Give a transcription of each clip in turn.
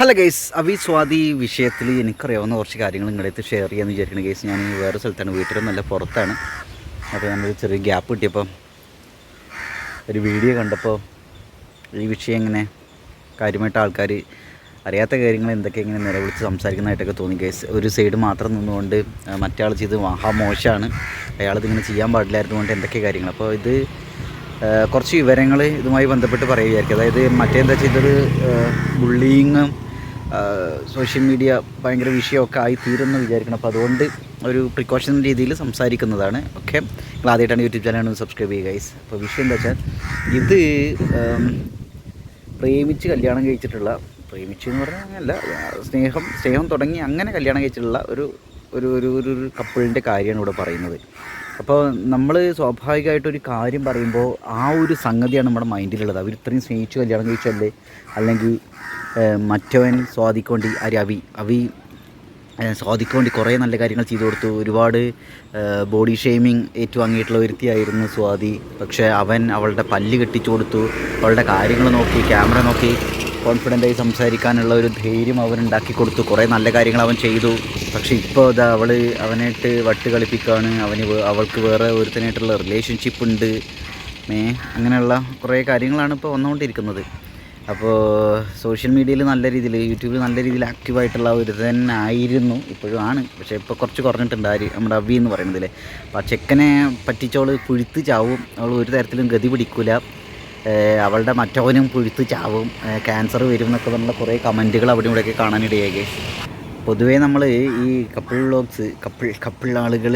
Hello guys അവി സ്വാതി വിഷയത്തിൽ എനിക്കറിയാവുന്ന കുറച്ച് കാര്യങ്ങൾ നിങ്ങളുടെ അടുത്ത് ഷെയർ ചെയ്യാമെന്ന് വിചാരിക്കുന്ന ഗൈസ് ഞാൻ വേറെ സ്ഥലത്താണ് വീട്ടിലൊന്നല്ല പുറത്താണ്. അപ്പോൾ നമ്മൾ ചെറിയ ഗ്യാപ്പ് കിട്ടിയപ്പോൾ ഒരു വീഡിയോ കണ്ടപ്പോൾ ഈ വിഷയം ഇങ്ങനെ കാര്യമായിട്ട് ആൾക്കാർ അറിയാത്ത കാര്യങ്ങൾ എന്തൊക്കെ ഇങ്ങനെ നിലവിളിച്ച് സംസാരിക്കുന്നതായിട്ടൊക്കെ തോന്നി ഗൈസ് ഒരു സൈഡ് മാത്രം നിന്നുകൊണ്ട് മറ്റാൾ മറ്റേ ആൾ ചെയ്ത് മഹാ മോശമാണ് അയാളിതിങ്ങനെ ചെയ്യാൻ പാടില്ലായിരുന്നു കൊണ്ട് എന്തൊക്കെ കാര്യങ്ങൾ. അപ്പോൾ ഇത് കുറച്ച് വിവരങ്ങൾ ഇതുമായി ബന്ധപ്പെട്ട് പറയുകയായിരിക്കും. അതായത് മറ്റേന്താ ചെയ്തത്? ബുള്ളിങ്ങും സോഷ്യൽ മീഡിയ ഭയങ്കര വിഷയമൊക്കെ ആയി തീരുമെന്ന് വിചാരിക്കണം. അപ്പോൾ അതുകൊണ്ട് ഒരു പ്രിക്കോഷൻ രീതിയിൽ സംസാരിക്കുന്നതാണ്. ഓക്കെ? നിങ്ങൾ ആദ്യമായിട്ടാണ് യൂട്യൂബ് ചാനൽ സബ്സ്ക്രൈബ് ചെയ്യുക ഗൈസ് അപ്പോൾ വിഷയം എന്താ വെച്ചാൽ ഇത് പ്രേമിച്ച് കല്യാണം കഴിച്ചിട്ടുള്ള പ്രേമിച്ച് എന്ന് പറഞ്ഞാൽ അങ്ങനല്ല സ്നേഹം സ്നേഹം തുടങ്ങി അങ്ങനെ കല്യാണം കഴിച്ചിട്ടുള്ള ഒരു ഒരു ഒരു ഒരു കപ്പിളിന്റെ കാര്യമാണ് ഇവിടെ പറയുന്നത്. അപ്പോൾ നമ്മൾ സ്വാഭാവികമായിട്ട് ഒരു കാര്യം പറയുമ്പോൾ ആ ഒരു സംഗതിയാണ് നമ്മുടെ മൈൻഡിലുള്ളത്. അവർ ഇത്രയും സ്നേഹിച്ച് കല്യാണം കഴിച്ചല്ലേ അല്ലെങ്കിൽ മറ്റവൻ സ്വാധിക്കൊണ്ട് ആ രവി അവി വേണ്ടി കുറേ നല്ല കാര്യങ്ങൾ ചെയ്തു കൊടുത്തു. ഒരുപാട് ബോഡി ഷെയ്മിങ് ഏറ്റുവാങ്ങിയിട്ടുള്ള ഒരുത്തിയായിരുന്നു സ്വാതി. പക്ഷേ അവൻ അവളുടെ പല്ല് കെട്ടിച്ചു കൊടുത്തു. അവളുടെ കാര്യങ്ങൾ നോക്കി ക്യാമറ നോക്കി. കോൺഫിഡന്റായി സംസാരിക്കാനുള്ള ഒരു ധൈര്യം അവൻ ഉണ്ടാക്കി കൊടുത്തു. കുറേ നല്ല കാര്യങ്ങൾ അവൻ ചെയ്തു. പക്ഷേ ഇപ്പോൾ അത് അവൾ അവനായിട്ട് വട്ട് കളിപ്പിക്കുകയാണ്. അവന് അവൾക്ക് വേറെ ഒരുത്തനായിട്ടുള്ള റിലേഷൻഷിപ്പ് ഉണ്ട്. ഏ അങ്ങനെയുള്ള കുറേ കാര്യങ്ങളാണ് ഇപ്പോൾ വന്നുകൊണ്ടിരിക്കുന്നത്. അപ്പോൾ സോഷ്യൽ മീഡിയയിൽ നല്ല രീതിയിൽ യൂട്യൂബിൽ നല്ല രീതിയിൽ ആക്റ്റീവായിട്ടുള്ള ഒരു തന്നെ ആയിരുന്നു. ഇപ്പോഴും ആണ്. പക്ഷേ ഇപ്പോൾ കുറച്ച് കുറഞ്ഞിട്ടുണ്ട്. ആര്? നമ്മുടെ അവി എന്ന് പറയുന്നതിൽ അപ്പോൾ ആ ചെക്കനെ പറ്റിച്ചവൾ പുഴുത്ത് ചാവും. അവൾ ഒരു തരത്തിലും ഗതി പിടിക്കില്ല അവളുടെ മറ്റവനും പുഴുത്ത് ചാവും. ക്യാൻസർ വരും എന്നൊക്കെ പറഞ്ഞുള്ള കുറേ കമന്റുകൾ അവിടെ ഇവിടെയൊക്കെ കാണാനിടയായി. പൊതുവേ നമ്മൾ ഈ കപ്പിൾ വ്ളോഗ്സ് കപ്പിൾ കപ്പിൾ ആളുകൾ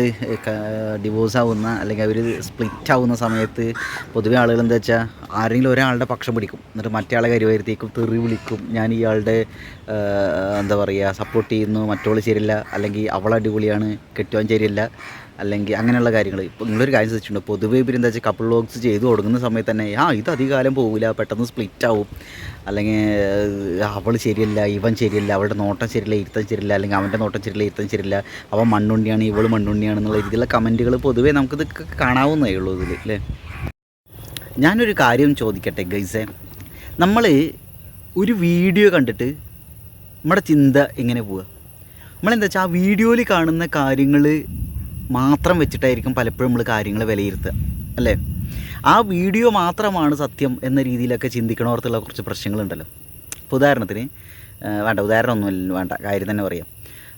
ഡിവോഴ്സ് ആവുന്ന അല്ലെങ്കിൽ അവർ സ്പ്ലിറ്റ് ആവുന്ന സമയത്ത് പൊതുവേ ആളുകൾ എന്താ വെച്ചാൽ ആരെങ്കിലും ഒരാളുടെ പക്ഷം പിടിക്കും. എന്നിട്ട് മറ്റേ ആളെ കരുവരുത്തേക്കും തെറി വിളിക്കും. ഞാൻ ഇയാളുടെ എന്താ പറയുക സപ്പോർട്ട് ചെയ്യുന്നു. മറ്റോൾ ശരിയല്ല. അല്ലെങ്കിൽ അവൾ അടിപൊളിയാണ്. കെട്ടുവാൻ ശരിയല്ല. അല്ലെങ്കിൽ അങ്ങനെയുള്ള കാര്യങ്ങൾ. ഇപ്പോൾ നിങ്ങളൊരു കാര്യം ശ്രദ്ധിച്ചിട്ടുണ്ട് പൊതുവേ ഇവർ എന്താ വെച്ചാൽ കപ്പിൾ വ്ളോഗ്സ് ചെയ്തു തുടങ്ങുന്ന സമയത്ത് തന്നെ ആ ഇത് അധികകാലം പോകില്ല പെട്ടെന്ന് സ്പ്ലിറ്റ് ആവും. അല്ലെങ്കിൽ അവൾ ശരിയല്ല ഇവൻ ശരിയല്ല അവളുടെ നോട്ടം ശരിയില്ല ഇരുത്തം ശരിയില്ല അല്ലെങ്കിൽ അവന്റെ നോട്ടം ശരിയില്ല ഇരുത്തം ശരിയില്ല അവൻ മണ്ണുണ്ണിയാണ് ഇവൾ മണ്ണുണ്ണിയാണ് എന്നുള്ള രീതിയിലുള്ള കമന്റുകൾ പൊതുവേ നമുക്കിത് കാണാവുന്നേ ഉള്ളൂ ഇതിൽ അല്ലേ ഞാനൊരു കാര്യം ചോദിക്കട്ടെ ഗൈസെ. നമ്മൾ ഒരു വീഡിയോ കണ്ടിട്ട് നമ്മുടെ ചിന്ത എങ്ങനെ പോവുക നമ്മളെന്താ വെച്ചാൽ ആ വീഡിയോയിൽ കാണുന്ന കാര്യങ്ങൾ മാത്രം വെച്ചിട്ടായിരിക്കും പലപ്പോഴും നമ്മൾ കാര്യങ്ങൾ വിലയിരുത്തുക അല്ലേ? ആ വീഡിയോ മാത്രമാണ് സത്യം എന്ന രീതിയിലൊക്കെ ചിന്തിക്കണോർത്തുള്ള കുറച്ച് പ്രശ്നങ്ങളുണ്ടല്ലോ. ഇപ്പോൾ ഉദാഹരണത്തിന് വേണ്ട ഉദാഹരണമൊന്നും വേണ്ട കാര്യം തന്നെ പറയാം.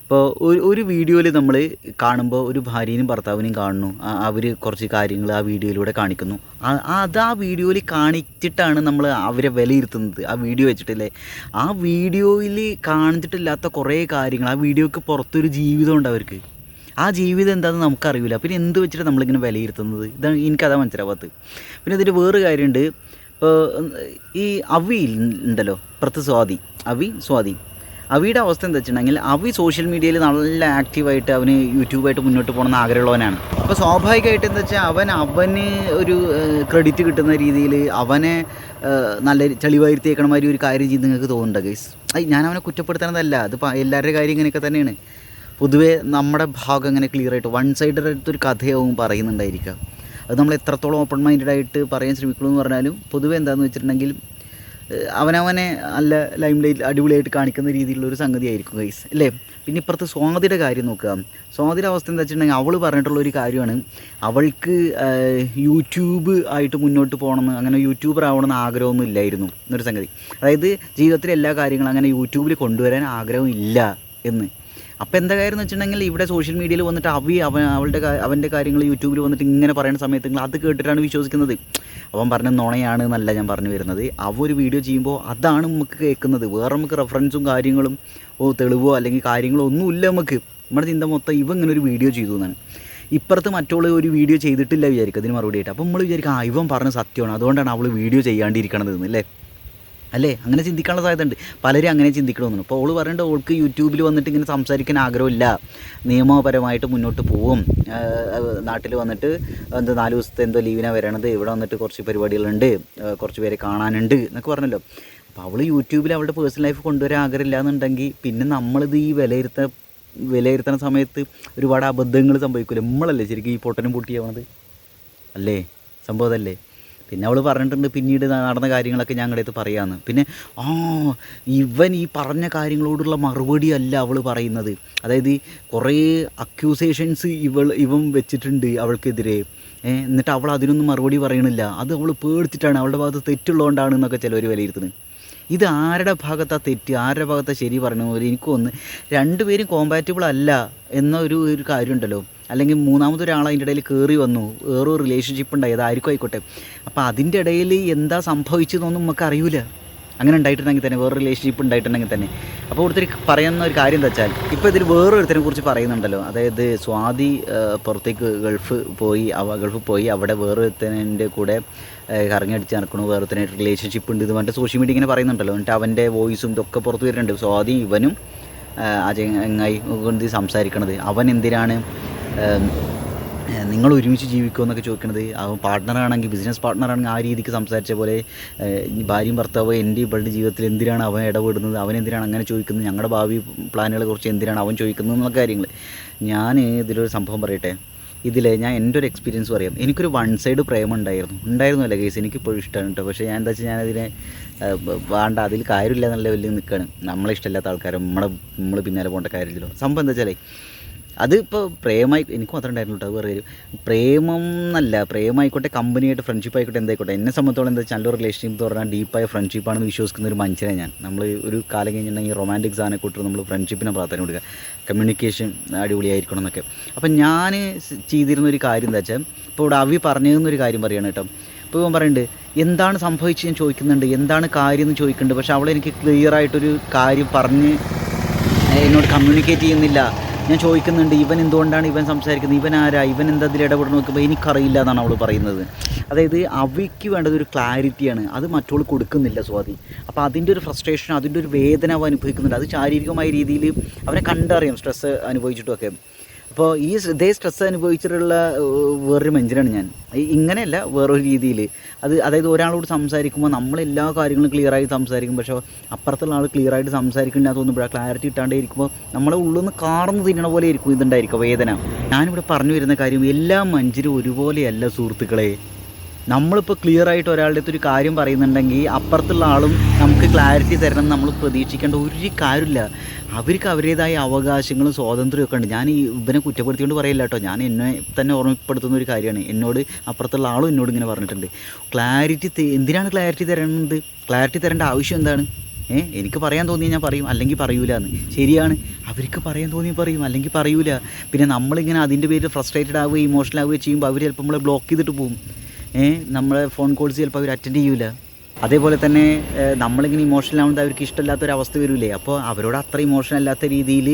ഇപ്പോൾ ഒരു ഒരു വീഡിയോയിൽ നമ്മൾ കാണുമ്പോൾ ഒരു ഭാര്യയും ഭർത്താവിനെയും കാണുന്നു. അവർ കുറച്ച് കാര്യങ്ങൾ ആ വീഡിയോയിലൂടെ കാണിക്കുന്നു. അത് ആ വീഡിയോയിൽ കാണിച്ചിട്ടാണ് നമ്മൾ അവരെ വിലയിരുത്തുന്നത്. ആ വീഡിയോ വെച്ചിട്ടില്ലേ? ആ വീഡിയോയിൽ കാണിച്ചിട്ടില്ലാത്ത കുറേ കാര്യങ്ങൾ ആ വീഡിയോയ്ക്ക് പുറത്തൊരു ജീവിതമുണ്ട് അവർക്ക്. ആ ജീവിതം എന്താണെന്ന് നമുക്കറിയില്ല പിന്നെ എന്ത് വെച്ചിട്ട് നമ്മളിങ്ങനെ വിലയിരുത്തുന്നത്? ഇതാണ് എനിക്കതാ മനസ്സിലാവാത്തത്. പിന്നെ അതിന്റെ വേറൊരു കാര്യമുണ്ട്. ഇപ്പോൾ ഈ അവി ഉണ്ടല്ലോ പ്രത്ത് സ്വാതി. അവി സ്വാതി. അവിയുടെ അവസ്ഥ എന്താ വെച്ചിട്ടുണ്ടെങ്കിൽ അവി സോഷ്യൽ മീഡിയയിൽ നല്ല ആക്റ്റീവായിട്ട് അവന് യൂട്യൂബായിട്ട് മുന്നോട്ട് പോകണമെന്ന് ആഗ്രഹമുള്ളവനാണ്. അപ്പോൾ സ്വാഭാവികമായിട്ട് എന്താ വെച്ചാൽ അവൻ അവന് ഒരു ക്രെഡിറ്റ് കിട്ടുന്ന രീതിയിൽ അവനെ നല്ല ചെളിവായിരുത്തേക്കണ മാതിരി ഒരു കാര്യം ചെയ്ത് നിങ്ങൾക്ക് തോന്നുന്നുണ്ട് ഗൈസ് ഞാൻ അവനെ കുറ്റപ്പെടുത്തണതല്ല. അത് എല്ലാവരുടെ കാര്യം ഇങ്ങനെയൊക്കെ തന്നെയാണ്. പൊതുവേ നമ്മുടെ ഭാഗം അങ്ങനെ ക്ലിയർ ആയിട്ട് വൺ സൈഡഡ് ആയിട്ടൊരു കഥയാവും പറയുന്നുണ്ടായിരിക്കുക അത് നമ്മൾ എത്രത്തോളം ഓപ്പൺ മൈൻഡഡ് ആയിട്ട് പറയാൻ ശ്രമിക്കണമെന്ന് എന്ന് പറഞ്ഞാലും പൊതുവേ എന്താണെന്ന് വെച്ചിട്ടുണ്ടെങ്കിൽ അവനവനെ നല്ല ലൈം ലൈറ്റ് അടിപൊളിയായിട്ട് കാണിക്കുന്ന രീതിയിലുള്ളൊരു സംഗതി ആയിരിക്കും ഗൈസ് അല്ലേ? പിന്നെ ഇപ്പുറത്ത് സ്വാതിയുടെ കാര്യം നോക്കുക. സ്വാതിയുടെ അവസ്ഥ എന്താ വെച്ചിട്ടുണ്ടെങ്കിൽ അവൾ പറഞ്ഞിട്ടുള്ള ഒരു കാര്യമാണ്. അവൾക്ക് യൂട്യൂബ് ആയിട്ട് മുന്നോട്ട് പോകണമെന്ന് അങ്ങനെ യൂട്യൂബർ ആവണമെന്ന് ആഗ്രഹമൊന്നും ഇല്ലായിരുന്നു എന്നൊരു സംഗതി. അതായത് ജീവിതത്തിലെ എല്ലാ കാര്യങ്ങളും അങ്ങനെ യൂട്യൂബിൽ കൊണ്ടുവരാൻ ആഗ്രഹം ഇല്ല എന്ന്. അപ്പോൾ എന്താ കാര്യം എന്ന് വെച്ചിട്ടുണ്ടെങ്കിൽ ഇവിടെ സോഷ്യൽ മീഡിയയിൽ വന്നിട്ട് അവി അവളുടെ അവന്റെ കാര്യങ്ങൾ യൂട്യൂബിൽ വന്നിട്ട് ഇങ്ങനെ പറയുന്ന സമയത്ത് നിങ്ങൾ അത് കേട്ടിട്ടാണ് വിശ്വസിക്കുന്നത്. അവൻ പറഞ്ഞ നുണയാണ് എന്നല്ല ഞാൻ പറഞ്ഞു വരുന്നത്. അവ ഒരു വീഡിയോ ചെയ്യുമ്പോൾ അതാണ് നമുക്ക് കേൾക്കുന്നത്. വേറെ നമുക്ക് റെഫറൻസും കാര്യങ്ങളും ഓ തെളിവോ അല്ലെങ്കിൽ കാര്യങ്ങളോ ഒന്നുമില്ല നമുക്ക്. നമ്മുടെ ചിന്ത മൊത്തം ഇവ ഇങ്ങനെ ഒരു വീഡിയോ ചെയ്തു എന്നാണ്. ഇപ്പുറത്ത് മറ്റുള്ള ഒരു വീഡിയോ ചെയ്തിട്ടില്ല വിചാരിക്കും. അതിന് മറുപടി ആയിട്ട്. അപ്പോൾ നമ്മൾ വിചാരിക്കും ആ ഇവൻ പറഞ്ഞ സത്യമാണ്. അതുകൊണ്ടാണ് അവൾ വീഡിയോ ചെയ്യാണ്ടിരിക്കണത് എന്ന് അല്ലേ? അങ്ങനെ ചിന്തിക്കാനുള്ള സാധ്യത ഉണ്ട് പലരും അങ്ങനെ ചിന്തിക്കണമെന്നു അപ്പോൾ ഓൾ പറയേണ്ട ഓൾക്ക് യൂട്യൂബിൽ വന്നിട്ട് ഇങ്ങനെ സംസാരിക്കാൻ ആഗ്രഹമില്ല. നിയമപരമായിട്ട് മുന്നോട്ട് പോവും. നാട്ടിൽ വന്നിട്ട് എന്താ നാല് ദിവസത്തെ എന്തോ ലീവിനാണ് വരണത്. ഇവിടെ വന്നിട്ട് കുറച്ച് പരിപാടികളുണ്ട്. കുറച്ച് പേരെ കാണാനുണ്ട് എന്നൊക്കെ പറഞ്ഞല്ലോ. അപ്പോൾ അവൾ യൂട്യൂബിൽ അവളുടെ പേഴ്സണൽ ലൈഫ് കൊണ്ടുവരാൻ ആഗ്രഹമില്ല എന്നുണ്ടെങ്കിൽ പിന്നെ നമ്മളിത് ഈ വിലയിരുത്ത വിലയിരുത്തുന്ന സമയത്ത് ഒരുപാട് അബദ്ധങ്ങൾ സംഭവിക്കില്ല നമ്മളല്ലേ ശരിക്കും ഈ പൊട്ടനും പൊട്ടിയാവണത്? അല്ലേ? സംഭവം അതല്ലേ? പിന്നെ അവൾ പറഞ്ഞിട്ടുണ്ട് പിന്നീട് നടന്ന കാര്യങ്ങളൊക്കെ ഞങ്ങളുടെ അടുത്ത് പറയാമെന്ന് പിന്നെ ആ ഇവൻ ഈ പറഞ്ഞ കാര്യങ്ങളോടുള്ള മറുപടി അല്ല അവൾ പറയുന്നത്. അതായത് കുറേ അക്യൂസേഷൻസ് ഇവൾ ഇവൻ വെച്ചിട്ടുണ്ട് അവൾക്കെതിരെ. എന്നിട്ട് അവൾ അതിനൊന്നും മറുപടി പറയണില്ല. അത് അവൾ പേടിച്ചിട്ടാണ്. അവളുടെ ഭാഗത്ത് തെറ്റുള്ളതുകൊണ്ടാണ് എന്നൊക്കെ ചിലവർ വിലയിരുത്തുന്നത്. ഇത് ആരുടെ ഭാഗത്താ തെറ്റ്? ആരുടെ ഭാഗത്താ ശരി പറഞ്ഞു പോലെ എനിക്ക് തോന്നുന്നു രണ്ടുപേരും കോമ്പാറ്റബിൾ അല്ല എന്നൊരു ഒരു കാര്യമുണ്ടല്ലോ. അല്ലെങ്കിൽ മൂന്നാമതൊരാൾ അതിന്റെ ഇടയിൽ കയറി വന്നു. വേറൊരു റിലേഷൻഷിപ്പ് ഉണ്ടായി. അതായിരിക്കും ആയിക്കോട്ടെ. അപ്പോൾ അതിന്റെ ഇടയിൽ എന്താ സംഭവിച്ചതെന്നൊന്നും നമുക്ക് അറിയില്ല അങ്ങനെ ഉണ്ടായിട്ടുണ്ടെങ്കിൽ തന്നെ വേറെ റിലേഷൻഷിപ്പ് ഉണ്ടായിട്ടുണ്ടെങ്കിൽ തന്നെ. അപ്പോൾ ഒരുത്തർ പറയുന്ന ഒരു കാര്യം എന്താ വെച്ചാൽ ഇപ്പോൾ ഇതിൽ വേറൊരുത്തരെ കുറിച്ച് പറയുന്നുണ്ടല്ലോ. അതായത് സ്വാതി പുറത്തേക്ക് ഗൾഫ് പോയി അവ ഗൾഫ് പോയി അവിടെ വേറൊരുത്തന്റെ കൂടെ കറങ്ങിയടിച്ച് നടക്കണു വേറൊരുത്തനെ റിലേഷൻഷിപ്പ് ഉണ്ട് ഇത് പറഞ്ഞിട്ട് സോഷ്യൽ മീഡിയ ഇങ്ങനെ പറയുന്നുണ്ടല്ലോ. എന്നിട്ട് അവന്റെ വോയിസും ഇതൊക്കെ പുറത്ത് വരുന്നുണ്ട്. സ്വാതി ഇവനും ആ, ചെങ്ങായി സംസാരിക്കണത്. അവൻ എന്തിനാണ് നിങ്ങൾ ഒരുമിച്ച് ജീവിക്കുമെന്നൊക്കെ ചോദിക്കുന്നത് അവൻ പാർട്ട്ണറാണെങ്കിൽ ബിസിനസ് പാർട്ട്ണറാണെങ്കിൽ ആ രീതിക്ക് സംസാരിച്ച പോലെ ഭാര്യയും ഭർത്താവ് എന്റെ ഇവളുടെ ജീവിതത്തിൽ എന്തിനാണ് അവൻ ഇടപെടുന്നത് അവൻ എന്തിനാണ് അങ്ങനെ ചോദിക്കുന്നത് ഞങ്ങളുടെ ഭാവി പ്ലാനുകളെ കുറിച്ച് എന്തിനാണ് അവൻ ചോദിക്കുന്നത് എന്നുള്ള കാര്യങ്ങൾ. ഞാൻ ഇതിലൊരു സംഭവം പറയട്ടെ. ഇതിൽ ഞാൻ എന്റെ ഒരു എക്സ്പീരിയൻസ് പറയാം. എനിക്കൊരു വൺ സൈഡ് പ്രേമം ഉണ്ടായിരുന്നു. ഉണ്ടായിരുന്നു അല്ല കേസ് എനിക്കിപ്പോഴും ഇഷ്ടമാണ് കേട്ടോ പക്ഷേ ഞാൻ എന്താ വെച്ചാൽ ഞാനതിനെ വേണ്ട അതിൽ കാര്യമില്ല എന്നുള്ള ലെവലിൽ നിൽക്കുകയാണ്. നമ്മളെ ഇഷ്ടമില്ലാത്ത ആൾക്കാരെ നമ്മളെ നമ്മൾ പിന്നാലെ പോകേണ്ട കാര്യമില്ലല്ലോ. സംഭവം എന്താ വെച്ചാലേ അത് ഇപ്പോൾ പ്രേമായി എനിക്ക് മാത്രം ഉണ്ടായിരുന്നു കേട്ടോ വേറെ പ്രേമം എന്നല്ല പ്രേമായിക്കോട്ടെ കമ്പനിയായിട്ട് ഫ്രണ്ട്ഷിപ്പ് ആയിക്കോട്ടെ എന്തായിക്കോട്ടെ. എന്നെ സംബന്ധിച്ചോളം എന്താ വെച്ചാൽ നല്ലൊരു റിലേഷൻഷിപ്പ് എന്ന് പറഞ്ഞാൽ ഡീപ്പായ ഫ്രണ്ട്ഷിപ്പാണെന്ന് വിശ്വസിക്കുന്ന ഒരു മനുഷ്യനെ ഞാൻ. നമ്മൾ ഒരു കാലം കഴിഞ്ഞിട്ടുണ്ടെങ്കിൽ റൊമാന്റിക് സാധനം കൂട്ടി നമ്മൾ ഫ്രണ്ട്ഷിപ്പിനെ പ്രാധാന്യം കൊടുക്കുക. കമ്മ്യൂണിക്കേഷൻ അടിപൊളിയായിരിക്കണം എന്നൊക്കെ. അപ്പം ഞാൻ ചെയ്തിരുന്ന ഒരു കാര്യം എന്താ വെച്ചാൽ ഇപ്പോൾ ഇവിടെ അവി പറഞ്ഞതെന്നൊരു കാര്യം പറയുകയാണ് കേട്ടോ. ഇപ്പോൾ ഇവൻ പറയുന്നുണ്ട് എന്താണ് സംഭവിച്ചത്? ഞാൻ ചോദിക്കുന്നുണ്ട്. എന്താണ് കാര്യം? എന്ന് ചോദിക്കുന്നുണ്ട്. പക്ഷേ അവളെനിക്ക് ക്ലിയർ ആയിട്ടൊരു കാര്യം പറഞ്ഞ് എന്നോട് കമ്മ്യൂണിക്കേറ്റ് ചെയ്യുന്നില്ല. ഞാൻ ചോദിക്കുന്നുണ്ട് ഇവൻ എന്തുകൊണ്ടാണ് ഇവൻ സംസാരിക്കുന്നത്? ഇവൻ ആരാ? ഇവൻ എന്താ ഇതിൽ ഇടപെടണം നോക്കുമ്പോൾ എനിക്കറിയില്ല എന്നാണ് അവൾ പറയുന്നത്. അതായത് അവയ്ക്ക് വേണ്ടത് ഒരു ക്ലാരിറ്റിയാണ്. അത് മറ്റുള്ള കൊടുക്കുന്നില്ല സ്വാതി. അപ്പോൾ അതിന്റെ ഒരു ഫ്രസ്ട്രേഷൻ അതിന്റെ ഒരു വേദന അവ അനുഭവിക്കുന്നുണ്ട്. അത് ശാരീരികമായ രീതിയിൽ അവനെ കണ്ടറിയാം സ്ട്രെസ്സ് അനുഭവിച്ചിട്ടുമൊക്കെ. അപ്പോൾ ഈ ഇതേ സ്ട്രെസ് അനുഭവിച്ചിട്ടുള്ള വേറൊരു മനുഷ്യനാണ് ഞാൻ. ഇങ്ങനെയല്ല വേറൊരു രീതിയിൽ അത് അതായത് ഒരാളോട് സംസാരിക്കുമ്പോൾ നമ്മൾ എല്ലാ കാര്യങ്ങളും ക്ലിയർ ആയി സംസാരിക്കും. പക്ഷേ അപ്പുറത്തുള്ള ആൾ ക്ലിയറായിട്ട് ആയിട്ട് സംസാരിക്കുന്നില്ല തോന്നുമ്പോൾ ക്ലാരിറ്റി ഇട്ടാണ്ടേ ഇരിക്കുമ്പോൾ നമ്മളെ ഉള്ളിൽ നിന്ന് കാർന്ന് തിന്നണ പോലെ ഇരിക്കും ഇതുണ്ടായിരിക്കും. വേദന. ഞാനിവിടെ പറഞ്ഞു വരുന്ന കാര്യം എല്ലാ മനുഷ്യരും ഒരുപോലെയല്ല സുഹൃത്തുക്കളെ. നമ്മളിപ്പോൾ ക്ലിയർ ആയിട്ട് ഒരാളുടെ അടുത്ത് ഒരു കാര്യം പറയുന്നുണ്ടെങ്കിൽ അപ്പുറത്തുള്ള ആളും നമുക്ക് ക്ലാരിറ്റി തരണം നമ്മൾ പ്രതീക്ഷിക്കേണ്ട ഒരു കാര്യമില്ല. അവർക്ക് അവരുടേതായ അവകാശങ്ങളും സ്വാതന്ത്ര്യവും ഒക്കെ ഉണ്ട്. ഞാൻ ഈ ഇവനെ കുറ്റപ്പെടുത്തിക്കൊണ്ട് പറയില്ല കേട്ടോ. ഞാൻ എന്നെ തന്നെ ഓർമ്മപ്പെടുത്തുന്ന ഒരു കാര്യമാണ്. എന്നോട് അപ്പുറത്തുള്ള ആളും എന്നോട് ഇങ്ങനെ പറഞ്ഞിട്ടുണ്ട്. ക്ലാരിറ്റി എന്തിനാണ് ക്ലാരിറ്റി തരേണ്ടത്? ക്ലാരിറ്റി തരേണ്ട ആവശ്യം എന്താണ്? ഏഹ് എനിക്ക് പറയാൻ തോന്നി ഞാൻ പറയും. അല്ലെങ്കിൽ പറയൂല എന്ന് ശരിയാണ്. അവർക്ക് പറയാൻ തോന്നി പറയും. അല്ലെങ്കിൽ പറയൂല. പിന്നെ നമ്മളിങ്ങനെ അതിന്റെ പേരിൽ ഫ്രസ്ട്രേറ്റഡ് ആവുകയും ഇമോഷണൽ ആവുകയും ചെയ്യുമ്പോൾ അവർ ചിലപ്പോൾ നമ്മളെ ബ്ലോക്ക് ചെയ്തിട്ട് പോകും നമ്മളെ ഫോൺ കോൾസ് ചിലപ്പോൾ അവർ അറ്റൻഡ് ചെയ്യൂല. അതേപോലെ തന്നെ നമ്മളിങ്ങനെ ഇമോഷണൽ ആവുന്നത് അവർക്ക് ഇഷ്ടമില്ലാത്തൊരവസ്ഥ വരില്ലേ അപ്പോൾ അവരോട് അത്ര ഇമോഷണൽ അല്ലാത്ത രീതിയിൽ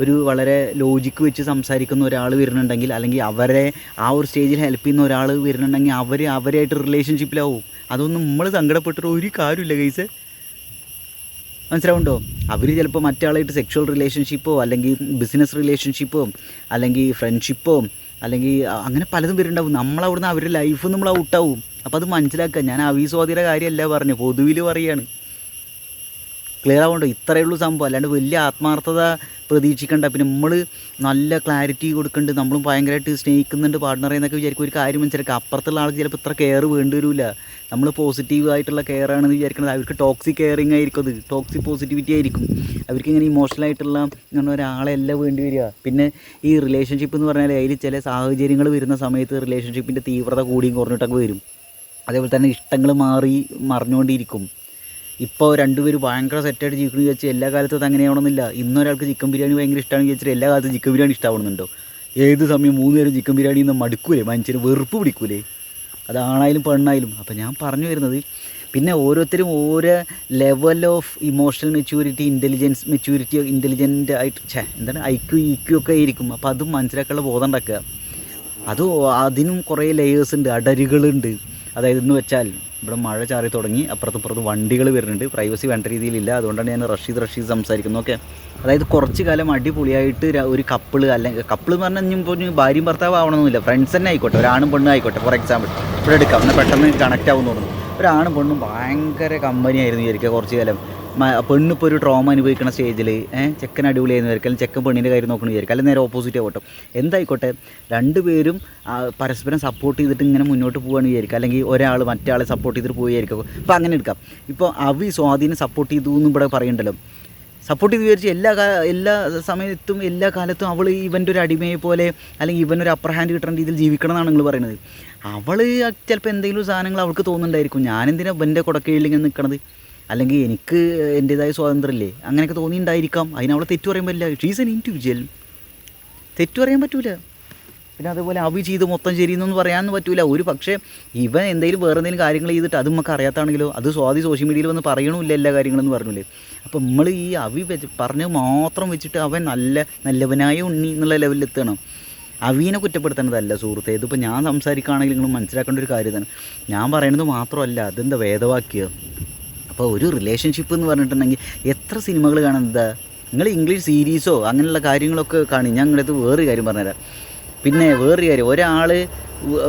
ഒരു വളരെ ലോജിക്ക് വെച്ച് സംസാരിക്കുന്ന ഒരാൾ വരുന്നുണ്ടെങ്കിൽ അല്ലെങ്കിൽ അവരെ ആ ഒരു സ്റ്റേജിൽ ഹെൽപ്പ് ചെയ്യുന്ന ഒരാൾ വരുന്നുണ്ടെങ്കിൽ അവർ അവരായിട്ട് റിലേഷൻഷിപ്പിലാവും അതൊന്നും നമ്മൾ സങ്കടപ്പെട്ടിട്ട് ഒരു കാര്യമില്ല കൈസ് മനസ്സിലാവുണ്ടോ അവർ ചിലപ്പോൾ മറ്റാളായിട്ട് സെക്ഷൽ റിലേഷൻഷിപ്പോ അല്ലെങ്കിൽ ബിസിനസ് റിലേഷൻഷിപ്പോ അല്ലെങ്കിൽ ഫ്രണ്ട്ഷിപ്പോ അല്ലെങ്കിൽ അങ്ങനെ പലതും വരുന്നുണ്ടാവും. നമ്മളവിടുന്ന് അവരുടെ ലൈഫ് നമ്മൾ ഔട്ടാവും അപ്പോൾ അത് മനസ്സിലാക്കുക ഞാൻ അവിസ്വാദിയുടെ കാര്യമല്ല പറഞ്ഞു. പൊതുവിൽ പറയാണ്. ക്ലിയർ ആവുന്നുണ്ട്. ഇത്രയേ ഉള്ളൂ സംഭവം. അല്ലാണ്ട് വലിയ ആത്മാർത്ഥത പ്രതീക്ഷിക്കേണ്ട. പിന്നെ നമ്മൾ നല്ല ക്ലാരിറ്റി കൊടുക്കുന്നുണ്ട് നമ്മളും ഭയങ്കരമായിട്ട് സ്നേഹിക്കുന്നുണ്ട് പാർട്ട്ണറെ എന്നൊക്കെ വിചാരിക്കും. ഒരു കാര്യം മനസ്സിലാക്കുക അപ്പുറത്തുള്ള ആൾക്ക് ചിലപ്പോൾ ഇത്ര കെയർ വേണ്ടി വരില്ല നമ്മൾ പോസിറ്റീവ് ആയിട്ടുള്ള കെയർ ആണെന്ന് വിചാരിക്കുന്നത് അവർക്ക് ടോക്സിക് കെയറിങ് ആയിരിക്കും അത്. ടോക്സിക് പോസിറ്റിവിറ്റി ആയിരിക്കും. അവർക്ക് ഇങ്ങനെ ഇമോഷണൽ ആയിട്ടുള്ള ഇങ്ങനെ ഒരാളെല്ല വേണ്ടി വരിക. പിന്നെ ഈ റിലേഷൻഷിപ്പ് എന്ന് പറഞ്ഞാൽ അതിൽ ചില സാഹചര്യങ്ങൾ വരുന്ന സമയത്ത് റിലേഷൻഷിപ്പിന്റെ തീവ്രത കൂടിയും കുറഞ്ഞിട്ടൊക്കെ വരും. അതേപോലെ തന്നെ ഇഷ്ടങ്ങൾ മാറി മറിഞ്ഞുകൊണ്ടിരിക്കും ഇപ്പോൾ രണ്ടുപേരും ഭയങ്കര സെറ്റായിട്ട് ജീവിക്കണമെന്ന് ചോദിച്ചാൽ എല്ലാ കാലത്തും അത് അങ്ങനെയാവണമെന്നില്ല. ഇന്നൊരാൾക്ക് ചിക്കൻ ബിരിയാണി ഭയങ്കര ഇഷ്ടമാണെന്ന് ചോദിച്ചാൽ എല്ലാ കാലത്തും ചിക്കൻ ബിരിയാണി ഇഷ്ടമാവണമെന്നുണ്ടോ ഏത് സമയം മൂന്ന് നേരം ചിക്കൻ ബിരിയാണി നിന്ന് മടുക്കൂലേ? മനുഷ്യന് വെറുപ്പ് പിടിക്കൂലേ? അതാണായാലും പെണ്ണായാലും. അപ്പോൾ ഞാൻ പറഞ്ഞു വരുന്നത് പിന്നെ ഓരോരുത്തരും ഓരോ level of emotional maturity intelligence maturity intelligent ആയിട്ട് ഛേ എന്താണ് ഐ ക്യു ക്യു ഒക്കെ ആയിരിക്കും. അപ്പോൾ അതും മനസ്സിലാക്കാനുള്ള ബോധം ഉണ്ടാക്കുക. അത് അതിനും കുറേ ലെയേഴ്സ് ഉണ്ട് അടരുകളുണ്ട്. അതായത് എന്ന് വെച്ചാൽ ഇവിടെ മഴ ചാറി തുടങ്ങി അപ്പുറത്തും ഇപ്പുറത്തും വണ്ടികൾ വരുന്നുണ്ട്. പ്രൈവസി വേണ്ട രീതിയിലില്ല. അതുകൊണ്ടാണ് ഞാൻ റഷീദ് റഷീദ് സംസാരിക്കുന്നത്. ഓക്കെ. അതായത് കുറച്ച് കാലം അടിപൊളിയായിട്ട് ഒരു കപ്പിൾ അല്ലെങ്കിൽ കപ്പിൾ എന്ന് പറഞ്ഞാൽ ഇപ്പോൾ ഭാര്യയും ഭർത്താവ് ആവണമെന്നില്ല. ഫ്രണ്ട്സ് തന്നെ ആയിക്കോട്ടെ. ഒരാണും പെണ്ണും ആയിക്കോട്ടെ. ഫോർ എക്സാമ്പിൾ ഇവിടെ എടുക്കാം. പെട്ടെന്ന് കണക്റ്റ് ആവും തോന്നുന്നു. ഒരാണും പെണ്ണും ഭയങ്കര കമ്പനി ആയിരുന്നു ഇരിക്കുക കുറച്ച് കാലം. പെണ്ണ് ഇപ്പോൾ ഒരു ട്രോമ അനുഭവിക്കുന്ന സ്റ്റേജിൽ ചെക്കൻ അടിപൊളിയായിരുന്നു വിചാരിക്കും. ചെക്കൻ പെണ്ണിന്റെ കാര്യം നോക്കണം വിചാരിക്കും. അല്ലെങ്കിൽ നേരെ ഓപ്പോസിറ്റ് ആവട്ടെ എന്തായിക്കോട്ടെ രണ്ടുപേരും പരസ്പരം സപ്പോർട്ട് ചെയ്തിട്ട് ഇങ്ങനെ മുന്നോട്ട് പോകുകയാണ് വിചാരിക്കുക അല്ലെങ്കിൽ ഒരാൾ മറ്റാളെ സപ്പോർട്ട് ചെയ്തിട്ട് പോയി വിചാരിക്കും. ഇപ്പോൾ അങ്ങനെ എടുക്കാം. ഇപ്പോൾ അവി സ്വാധീനം സപ്പോർട്ട് ചെയ്തു എന്നും ഇവിടെ പറയണ്ടല്ലോ. സപ്പോർട്ട് ചെയ്ത് വിചാരിച്ച് എല്ലാ എല്ലാ സമയത്തും എല്ലാ കാലത്തും അവൾ ഇവന്റെ ഒരു അടിമയെ പോലെ അല്ലെങ്കിൽ ഇവനൊരു അപ്പർ ഹാൻഡ് കിട്ടുന്ന രീതിയിൽ ജീവിക്കണം എന്നാണ് നിങ്ങൾ പറയുന്നത്. അവൾ ചിലപ്പോൾ എന്തെങ്കിലും സാധനങ്ങൾ അവൾക്ക് തോന്നുന്നുണ്ടായിരിക്കും. ഞാനെന്തിനാണ് ഇവന്റെ കുടക്കീഴിൽ ഇങ്ങനെ നിൽക്കണത് അല്ലെങ്കിൽ എനിക്ക് എന്റേതായ സ്വാതന്ത്ര്യമില്ലേ? അങ്ങനെയൊക്കെ തോന്നിയിട്ടുണ്ടായിരിക്കാം. അതിന് അവളെ തെറ്റു പറയാൻ പറ്റില്ല. ഷീസ് എൻ ഇൻഡിവിജ്വൽ തെറ്റു പറയാൻ പറ്റൂല. പിന്നെ അതുപോലെ അവി ചെയ്ത് മൊത്തം ശരിയെന്നൊന്നും പറയാനൊന്നും പറ്റൂല. ഒരു പക്ഷേ ഇവൻ എന്തെങ്കിലും വേറെ എന്തെങ്കിലും കാര്യങ്ങൾ ചെയ്തിട്ട് അത് നമുക്ക് അറിയാത്താണെങ്കിലോ അത് സ്വാതി സോഷ്യൽ മീഡിയയിൽ വന്ന് പറയണമില്ല എല്ലാ കാര്യങ്ങളെന്ന് പറഞ്ഞില്ലേ? അപ്പോൾ നമ്മൾ ഈ അവി വെച്ച് പറഞ്ഞ് മാത്രം വെച്ചിട്ട് അവൻ നല്ല നല്ലവനായ ഉണ്ണി എന്നുള്ള ലെവലിൽ എത്തണം അവീനെ കുറ്റപ്പെടുത്തേണ്ടതല്ല സുഹൃത്തെ. ഇതിപ്പോൾ ഞാൻ സംസാരിക്കുകയാണെങ്കിൽ നിങ്ങൾ മനസ്സിലാക്കേണ്ട ഒരു കാര്യം തന്നെ ഞാൻ പറയണത് മാത്രമല്ല അതെന്താ വേദവാക്യം? അപ്പോൾ ഒരു റിലേഷൻഷിപ്പ് എന്ന് പറഞ്ഞിട്ടുണ്ടെങ്കിൽ എത്ര സിനിമകൾ കാണുന്നത് നിങ്ങൾ ഇംഗ്ലീഷ് സീരീസോ അങ്ങനെയുള്ള കാര്യങ്ങളൊക്കെ കാണും. ഞാൻ നിങ്ങളത് വേറൊരു കാര്യം പറഞ്ഞുതരാം. പിന്നെ വേറൊരു കാര്യം ഒരാൾ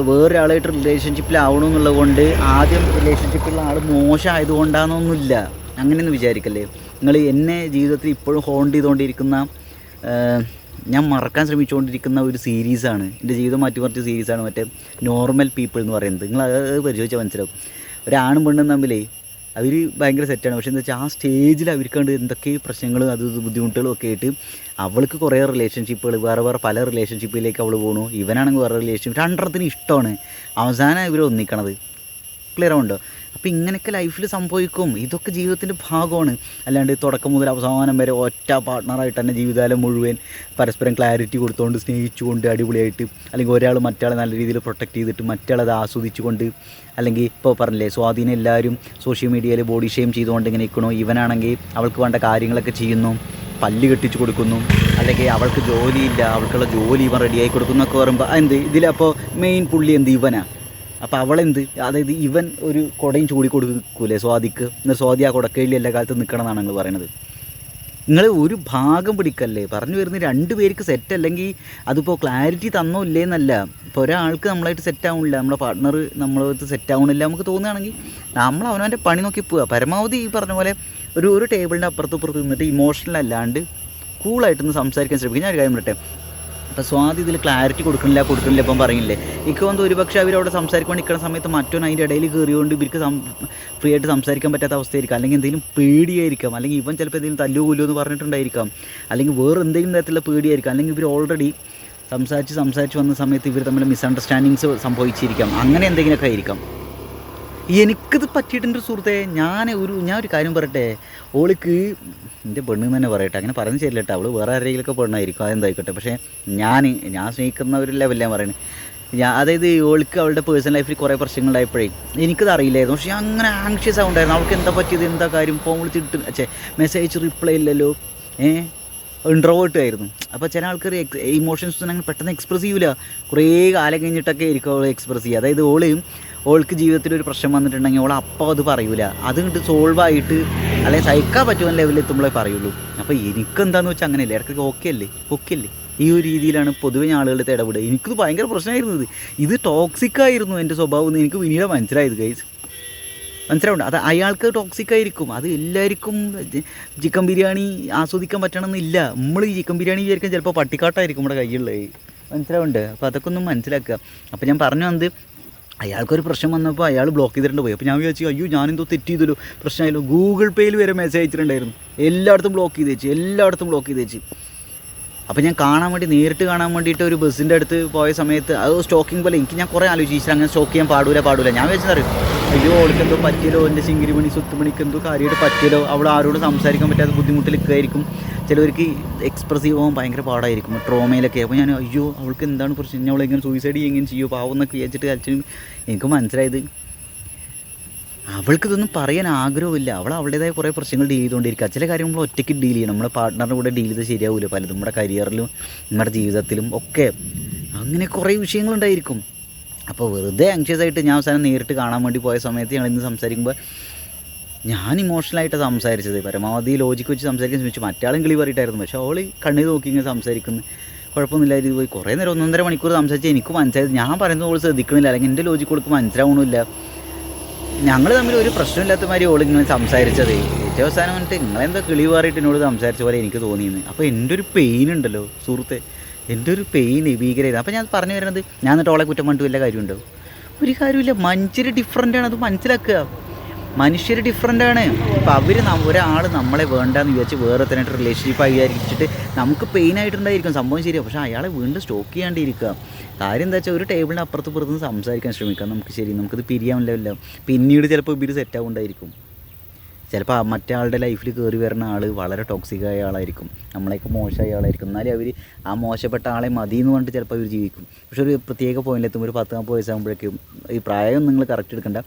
വേറൊരാളായിട്ട് റിലേഷൻഷിപ്പിലാവണമെന്നുള്ളത് കൊണ്ട് ആദ്യം റിലേഷൻഷിപ്പിലുള്ള ആൾ മോശമായതുകൊണ്ടാണെന്നൊന്നുമില്ല അങ്ങനെയൊന്നും വിചാരിക്കല്ലേ? നിങ്ങൾ എന്നെ ജീവിതത്തിൽ ഇപ്പോഴും ഹോണ്ട് ചെയ്തുകൊണ്ടിരിക്കുന്ന ഞാൻ മറക്കാൻ ശ്രമിച്ചുകൊണ്ടിരിക്കുന്ന ഒരു സീരീസാണ് എന്റെ ജീവിതം മാറ്റിമറിച്ച സീരീസാണ് മറ്റേ നോർമൽ പീപ്പിൾ എന്ന് പറയുന്നത്. നിങ്ങൾ അത് പരിശോധിച്ചാൽ മനസ്സിലാവും. ഒരാണും പെണ്ണും തമ്മിലേ അവർ ഭയങ്കര സെറ്റാണ് പക്ഷേ എന്താ വെച്ചാൽ ആ സ്റ്റേജിൽ അവർക്ക് കണ്ട് എന്തൊക്കെ പ്രശ്നങ്ങളും അത് ബുദ്ധിമുട്ടുകളും ഒക്കെ ആയിട്ട് അവൾക്ക് കുറേ റിലേഷൻഷിപ്പുകൾ വേറെ വേറെ പല റിലേഷൻഷിപ്പിലേക്ക് അവൾ പോകണു ഇവനാണെങ്കിൽ വേറെ റിലേഷൻഷിപ്പ് രണ്ടെണ്ണത്തിന് ഇഷ്ടമാണ്. അവസാനം ഇവർ ഒന്നിക്കണത്. ക്ലിയർ ഉണ്ടോ അപ്പോൾ ഇങ്ങനെയൊക്കെ ലൈഫിൽ സംഭവിക്കും. ഇതൊക്കെ ജീവിതത്തിന്റെ ഭാഗമാണ്. അല്ലാണ്ട് തുടക്കം മുതൽ അവസാനം വരെ ഒറ്റ പാർട്ട്ണറായിട്ട് തന്നെ ജീവിതകാലം മുഴുവൻ പരസ്പരം ക്ലാരിറ്റി കൊടുത്തുകൊണ്ട് സ്നേഹിച്ചുകൊണ്ട് അടിപൊളിയായിട്ട് അല്ലെങ്കിൽ ഒരാൾ മറ്റാളെ നല്ല രീതിയിൽ പ്രൊട്ടക്റ്റ് ചെയ്തിട്ട് മറ്റാളത് ആസ്വദിച്ചുകൊണ്ട് അല്ലെങ്കിൽ ഇപ്പോൾ പറഞ്ഞില്ലേ സ്വാധീനം എല്ലാവരും സോഷ്യൽ മീഡിയയിൽ ബോഡി ഷെയിം ചെയ്തുകൊണ്ട് ഇങ്ങനെ നിൽക്കണു. ഇവനാണെങ്കിൽ അവൾക്ക് വേണ്ട കാര്യങ്ങളൊക്കെ ചെയ്യുന്നു. പല്ല് കെട്ടിച്ച് കൊടുക്കുന്നു. അല്ലെങ്കിൽ അവൾക്ക് ജോലിയില്ല അവൾക്കുള്ള ജോലി ഇവൻ റെഡിയായി കൊടുക്കുന്നൊക്കെ പറയുമ്പോൾ എന്ത് ഇതിലപ്പോൾ മെയിൻ പുള്ളി എന്ത്? ഇവനാ. അപ്പോൾ അവളെന്ത്? അതായത് ഇവൻ ഒരു കുടയും ചൂടി കൊടുക്കൂലേ സ്വാദിക്ക് എന്നാൽ സ്വാതി ആ കുടക്കയിൽ എല്ലാ കാലത്തും നിൽക്കണം എന്നാണ് നിങ്ങൾ പറയുന്നത് നിങ്ങൾ ഒരു ഭാഗം പിടിക്കല്ലേ? പറഞ്ഞു വരുന്ന രണ്ട് പേർക്ക് സെറ്റ് അല്ലെങ്കിൽ അതിപ്പോൾ ക്ലാരിറ്റി തന്നോ ഇല്ലേ എന്നല്ല ഇപ്പോൾ ഒരാൾക്ക് നമ്മളായിട്ട് സെറ്റ് ആവുന്നില്ല നമ്മുടെ പാർട്ട്ണർ നമ്മളായിട്ട് സെറ്റ് ആവുന്നില്ല നമുക്ക് തോന്നുകയാണെങ്കിൽ നമ്മൾ അവനവന്റെ പണി നോക്കി പോവുക പരമാവധി ഈ പറഞ്ഞ പോലെ ഒരു ഒരു ടേബിളിന്റെ അപ്പുറത്തും ഇപ്പുറത്ത് നിന്നിട്ട് ഇമോഷണൽ അല്ലാണ്ട് കൂളായിട്ടൊന്ന് സംസാരിക്കാൻ ശ്രമിക്കും. ഞാൻ ഒരു കാര്യം പറയട്ടെ? അപ്പോൾ സ്വാതി ഇതിൽ ക്ലാരിറ്റി കൊടുക്കണില്ല കൊടുക്കണില്ല ഇപ്പം പറയില്ലേ ഒരു ഒരുപക്ഷെ അവരവിടെ സംസാരിക്കാൻ നിൽക്കുന്ന സമയത്ത് മറ്റോൻ അതിന്റെ ഇടയിൽ കയറിയോണ്ട് ഇവർക്ക് ഫ്രീ ആയിട്ട് സംസാരിക്കാൻ പറ്റാത്ത അവസ്ഥയായിരിക്കും. അല്ലെങ്കിൽ എന്തെങ്കിലും പേടിയായിരിക്കാം. അല്ലെങ്കിൽ ഇവൻ ചിലപ്പോൾ എന്തെങ്കിലും തല്ലു കൊല്ലു എന്ന് പറഞ്ഞിട്ടുണ്ടായിരിക്കാം. അല്ലെങ്കിൽ വേറെ എന്തെങ്കിലും തരത്തിലുള്ള പേടിയായിരിക്കാം. അല്ലെങ്കിൽ ഇവർ ഓൾറെഡി സംസാരിച്ച് സംസാരിച്ച് വന്ന സമയത്ത് ഇവർ തമ്മിൽ മിസ്അണ്ടർസ്റ്റാൻഡിങ്സ് സംഭവിച്ചിരിക്കാം. അങ്ങനെ എന്തെങ്കിലുമൊക്കെ ആയിരിക്കാം. എനിക്കിത് പറ്റിയിട്ടുണ്ട് സുഹൃത്തെ. ഞാൻ ഒരു ഞാൻ ഒരു കാര്യം പറയട്ടെ. ഓൾക്ക് എന്റെ പെണ്ണ് തന്നെ പറയട്ടെ. അങ്ങനെ പറഞ്ഞു ശരിയല്ല അവൾ വേറെ ആരെങ്കിലുമൊക്കെ പെണ്ണായിരിക്കും. അതെന്തായിക്കോട്ടെ. പക്ഷേ ഞാൻ ഞാൻ സ്നേഹിക്കുന്ന ഒരു ലെവലിലാണ് പറയുന്നത് ഞാൻ അതായത് ഓൾക്ക് അവളുടെ പേഴ്സണൽ ലൈഫിൽ കുറേ പ്രശ്നങ്ങൾ പ്രശ്നങ്ങളുണ്ടായപ്പോഴേ എനിക്കത് അറിയില്ലായിരുന്നു. പക്ഷേ അങ്ങനെ ആങ്ഷ്യസ് ആവുണ്ടായിരുന്നു അവൾക്ക് എന്താ പറ്റിയത്? എന്താ കാര്യം? ഫോൺ വിളിച്ചിട്ട് അച്ഛേ മെസ്സേജ് റിപ്ലൈ ഇല്ലല്ലോ. ഏ? ഇൻട്രോവേർട്ട് ആയിരുന്നു. അപ്പോൾ ചില ആൾക്കാർ ഇമോഷൻസ് അങ്ങനെ പെട്ടെന്ന് എക്സ്പ്രസ് ചെയ്യൂല. കുറേ കാലം കഴിഞ്ഞിട്ടൊക്കെ ആയിരിക്കും അവൾ എക്സ്പ്രസ് ചെയ്യുക. അതായത് ഓളെയും ഓൾക്ക് ജീവിതത്തിൽ ഒരു പ്രശ്നം വന്നിട്ടുണ്ടെങ്കിൽ ഓൾ അപ്പോൾ അത് പറയൂല. അത് കണ്ട് സോൾവ് ആയിട്ട് അല്ലെങ്കിൽ സഹിക്കാൻ പറ്റുന്ന ലെവലിൽ എത്തുമ്പോഴേ പറയുള്ളൂ. അപ്പോൾ എനിക്കെന്താന്ന് വെച്ചാൽ അങ്ങനെയല്ലേ? ഇടയ്ക്ക് ഓക്കെ അല്ലേ? ഓക്കെ അല്ലേ? ഈ ഒരു രീതിയിലാണ് പൊതുവെ ഞാൻ ആളുകളുടെ ഇടപെടുക. എനിക്കിത് ഭയങ്കര പ്രശ്നമായിരുന്നത്. ഇത് ടോക്സിക് ആയിരുന്നു എന്റെ സ്വഭാവം എന്ന് എനിക്ക് പിന്നീട് മനസ്സിലായത് ഗൈസ് മനസ്സിലാവുണ്ട്? അത് അയാൾക്ക് ടോക്സിക് ആയിരിക്കും. അത് എല്ലാവർക്കും ചിക്കൻ ബിരിയാണി ആസ്വദിക്കാൻ പറ്റണമെന്നില്ല നമ്മൾ ഈ ചിക്കൻ ബിരിയാണി വിചാരിക്കാൻ ചിലപ്പോൾ പട്ടിക്കാട്ടായിരിക്കും നമ്മുടെ കയ്യിലുള്ളത്. മനസ്സിലാവുണ്ട്? അപ്പോൾ അതൊക്കെ ഒന്ന് മനസ്സിലാക്കുക. അപ്പോൾ ഞാൻ പറഞ്ഞു വന്നത് അയാൾക്കൊരു പ്രശ്നം വന്നപ്പോൾ അയാൾ ബ്ലോക്ക് ചെയ്തിട്ടുണ്ട് പോയി. അപ്പോൾ ഞാൻ വിചാരിച്ചു അയ്യോ ഞാനെന്തോ തെറ്റ് ചെയ്തല്ലോ. പ്രശ്നമായല്ലോ. ഗൂഗിൾ പേയിൽ വരെ മെസ്സേജ് അയച്ചിട്ടുണ്ടായിരുന്നു. എല്ലായിടത്തും ബ്ലോക്ക് ചെയ്ത് വെച്ച് എല്ലായിടത്തും ബ്ലോക്ക് ചെയ്ത് വെച്ച്. അപ്പോൾ ഞാൻ കാണാൻ വേണ്ടി നേരിട്ട് കാണാൻ വേണ്ടിയിട്ട് ഒരു ബസ്സിന്റെ അടുത്ത് പോയ സമയത്ത് അത് സ്റ്റോക്കിംഗ് പോലെ എനിക്ക് ഞാൻ കുറേ ആലോചിച്ചു അങ്ങനെ സ്റ്റോക്ക് ചെയ്യാൻ പാടൂല പാടൂല. ഞാൻ വെച്ചാൽ അറിയും? അയ്യോ അവൾക്ക് എന്തോ പറ്റിയല്ലോ. എന്റെ ശിങ്കിരി മണി സ്വത്തുമണിക്ക് എന്തോ കാര്യമായിട്ട് പറ്റിയല്ലോ. അവൾ ആരോട് സംസാരിക്കാൻ പറ്റാത്ത ബുദ്ധിമുട്ടിൽ നിൽക്കുമായിരിക്കും ചിലവർക്ക് എക്സ്പ്രസീവ് ആവാൻ ഭയങ്കര പാടായിരിക്കും. ട്രോമയിലൊക്കെ അപ്പോൾ ഞാൻ അയ്യോ അവൾക്ക് എന്താണ് പ്രശ്നം? ഞാൻ അവളെങ്ങനെ സൂയിസൈഡ് ചെയ്യുകയും ചെയ്യുമോ പാവം എന്നൊക്കെ വിചാരിച്ചിട്ട് കളിച്ചു എനിക്ക് മനസ്സിലായത് അവൾക്ക് ഇതൊന്നും പറയാൻ ആഗ്രഹമില്ല. അവൾ അവളുടേതായ കുറേ പ്രശ്നങ്ങൾ ഡീൽ ചെയ്തുകൊണ്ടിരിക്കുക. ചില കാര്യങ്ങൾ നമ്മൾ ഒറ്റയ്ക്ക് ഡീൽ ചെയ്യണം. നമ്മുടെ പാർട്ട്ണറിന്റെ കൂടെ ഡീൽ ചെയ്ത് ശരിയാവില്ല പലതും നമ്മുടെ കരിയറിലും നമ്മുടെ ജീവിതത്തിലും ഒക്കെ. അങ്ങനെ കുറേ വിഷയങ്ങളുണ്ടായിരിക്കും അപ്പോൾ വെറുതെ ആങ്ഷ്യസ് ആയിട്ട് ഞാൻ അവസാനം നേരിട്ട് കാണാൻ വേണ്ടി പോയ സമയത്ത് ഞങ്ങൾ ഇന്ന് സംസാരിക്കുമ്പോൾ ഞാൻ ഇമോഷണലായിട്ട് സംസാരിച്ചത്. പരമാവധി ലോജിക്ക് വെച്ച് സംസാരിക്കാൻ ശ്രമിച്ചു. മറ്റാളും കിളി പറയിട്ടായിരുന്നു. പക്ഷേ അവൾ കണ്ണിൽ നോക്കി ഇങ്ങനെ സംസാരിക്കുന്നു. കുഴപ്പമൊന്നുമില്ല. ഇത് പോയി കുറേ നേരം ഒന്നൊന്നര മണിക്കൂർ സംസാരിച്ച് എനിക്ക് മനസ്സിലായത് ഞാൻ പറയുന്നത് അവൾ ശ്രദ്ധിക്കണില്ല അല്ലെങ്കിൽ എന്റെ ലോജിക്ക് കൊടുക്ക് മനസ്സിലാവണമില്ല. ഞങ്ങൾ തമ്മിൽ ഒരു പ്രശ്നമില്ലാത്ത മാതിരി ഓൾ ഇങ്ങനെ സംസാരിച്ചത്. ഏറ്റവും അവസാനം വന്നിട്ട് നിങ്ങളെന്തോ കിളി പറയിട്ട് എന്നോട് സംസാരിച്ച പോലെ എനിക്ക് തോന്നിയിരുന്നു അപ്പോൾ എന്റെ ഒരു പെയിൻ ഉണ്ടല്ലോ സുഹൃത്തെ. എന്റെ ഒരു പെയിൻ ഭീകരമായിരുന്നു അപ്പോൾ ഞാൻ പറഞ്ഞു വരുന്നത് ഞാൻ എന്നിട്ട് ഓളെ കുറ്റം പറഞ്ഞിട്ട് വല്ല കാര്യമുണ്ടോ? ഒരു കാര്യമില്ല മനുഷ്യർ ഡിഫറന്റ് ആണ്. അത് മനസ്സിലാക്കുക. മനുഷ്യർ ഡിഫറെന്റ് ആണ്. അപ്പോൾ അവർ ഒരാൾ നമ്മളെ വേണ്ടാന്ന് വിചാരിച്ച് വേറെ തന്നെ റിലേഷൻഷിപ്പ് വിചാരിച്ചിട്ട് നമുക്ക് പെയിൻ ആയിട്ടുണ്ടായിരിക്കും സംഭവം ശരിയാണ് പക്ഷേ അയാളെ വീണ്ടും സ്റ്റോക്ക് ചെയ്യാണ്ടിരിക്കുക. കാര്യം എന്താ വെച്ചാൽ ഒരു ടേബിളിന് അപ്പുറത്ത് പുറത്തുനിന്ന് സംസാരിക്കാൻ ശ്രമിക്കാം. നമുക്ക് ശരി നമുക്കത് പിരിയാമല്ലോ പിന്നീട് ചിലപ്പോൾ ഇവർ സെറ്റ് ആവുണ്ടായിരിക്കും. ചിലപ്പോൾ മറ്റേ ആളുടെ ലൈഫിൽ കയറി വരുന്ന ആൾ വളരെ ടോക്സിക്കായ ആളായിരിക്കും. നമ്മളെയൊക്കെ മോശമായ ആളായിരിക്കും. എന്നാലും അവർ ആ മോശപ്പെട്ട ആളെ മതി എന്ന് പറഞ്ഞിട്ട് ചിലപ്പോൾ അവർ ജീവിക്കും. പക്ഷെ ഒരു പ്രത്യേക പോയിന്റിലെത്തുമ്പോൾ ഒരു പത്ത് നാൽപ്പത് വയസ്സാകുമ്പോഴേക്കും ഈ പ്രായം നിങ്ങൾ കറക്റ്റ് എടുക്കണ്ട.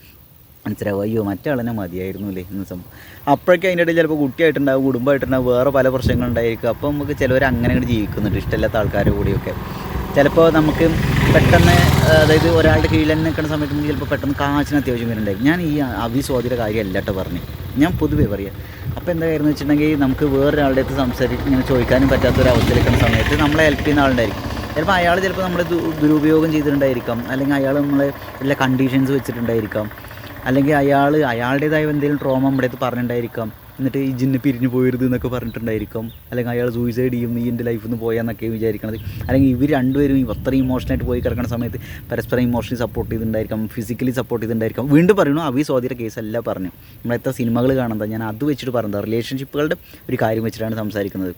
മനസ്സിലാവും. അയ്യോ മറ്റാളെന്നെ മതിയായിരുന്നു അല്ലേ എന്ന് സംഭവം. അപ്പോഴേക്കും അതിന്റെ ഇടയിൽ ചിലപ്പോൾ കുട്ടിയായിട്ടുണ്ടാവും കുടുംബമായിട്ടുണ്ടാവും വേറെ പല പ്രശ്നങ്ങളുണ്ടായിരിക്കും അപ്പോൾ നമുക്ക് ചിലവർ അങ്ങനെ ജീവിക്കുന്നുണ്ട് ഇഷ്ടമില്ലാത്ത ആൾക്കാരുടെ കൂടിയൊക്കെ. ചിലപ്പോൾ നമുക്ക് പെട്ടെന്ന് അതായത് ഒരാളുടെ കീഴിൽ തന്നെ നിൽക്കുന്ന സമയത്ത് നമുക്ക് ചിലപ്പോൾ പെട്ടെന്ന് കാശിന് അത്യാവശ്യം വരുന്നുണ്ടായി ഞാൻ ഈ അവി കാര്യമല്ല കേട്ടോ പറഞ്ഞു. ഞാൻ പൊതുവേ പറയാം. അപ്പോൾ എന്താ കാര്യം എന്ന് വെച്ചിട്ടുണ്ടെങ്കിൽ നമുക്ക് വേറൊരാളുടെ അടുത്ത് സംസാരിച്ച് ഇങ്ങനെ ചോദിക്കാനും പറ്റാത്ത ഒരു അവസ്ഥ നിൽക്കുന്ന സമയത്ത് നമ്മളെ ഹെൽപ്പ് ചെയ്യുന്ന ആളുണ്ടായിരിക്കും. ചിലപ്പോൾ അയാൾ ചിലപ്പോൾ നമ്മളെ ദുരുപയോഗം ചെയ്തിട്ടുണ്ടായിരിക്കാം. അല്ലെങ്കിൽ അയാൾ നമ്മളെ എല്ലാ കണ്ടീഷൻസ് വെച്ചിട്ടുണ്ടായിരിക്കാം. അല്ലെങ്കിൽ അയാൾ അയാളുടേതായ എന്തെങ്കിലും ട്രോമ നമ്മുടെ അടുത്ത് പറഞ്ഞിട്ടുണ്ടായിരിക്കാം. എന്നിട്ട് ഈ ജിന്ന് പിരിഞ്ഞു പോയരുത് എന്നൊക്കെ പറഞ്ഞിട്ടുണ്ടായിരിക്കും. അല്ലെങ്കിൽ അയാൾ സൂയിസൈഡ് ചെയ്യും നീ എന്റെ ലൈഫിൽ നിന്ന് പോയാന്നൊക്കെ വിചാരിക്കണത്. അല്ലെങ്കിൽ ഇവർ രണ്ടുപേരും അത്രയും ഇമോഷണലായിട്ട് പോയി കിടക്കുന്ന സമയത്ത് പരസ്പരം ഇമോഷണലി സപ്പോർട്ട് ചെയ്തിട്ടുണ്ടായിരിക്കാം ഫിസിക്കലി സപ്പോർട്ട് ചെയ്തിട്ടുണ്ടായിരിക്കാം. വീണ്ടും പറയണു അവി സ്വാതിയുടെ കേസല്ല പറഞ്ഞു. നമ്മളെത്ര സിനിമകൾ കാണുന്നത് ഞാൻ അത് വെച്ചിട്ട് പറഞ്ഞത്. റിലേഷൻഷിപ്പുകളുടെ ഒരു കാര്യം വെച്ചിട്ടാണ് സംസാരിക്കുന്നത്.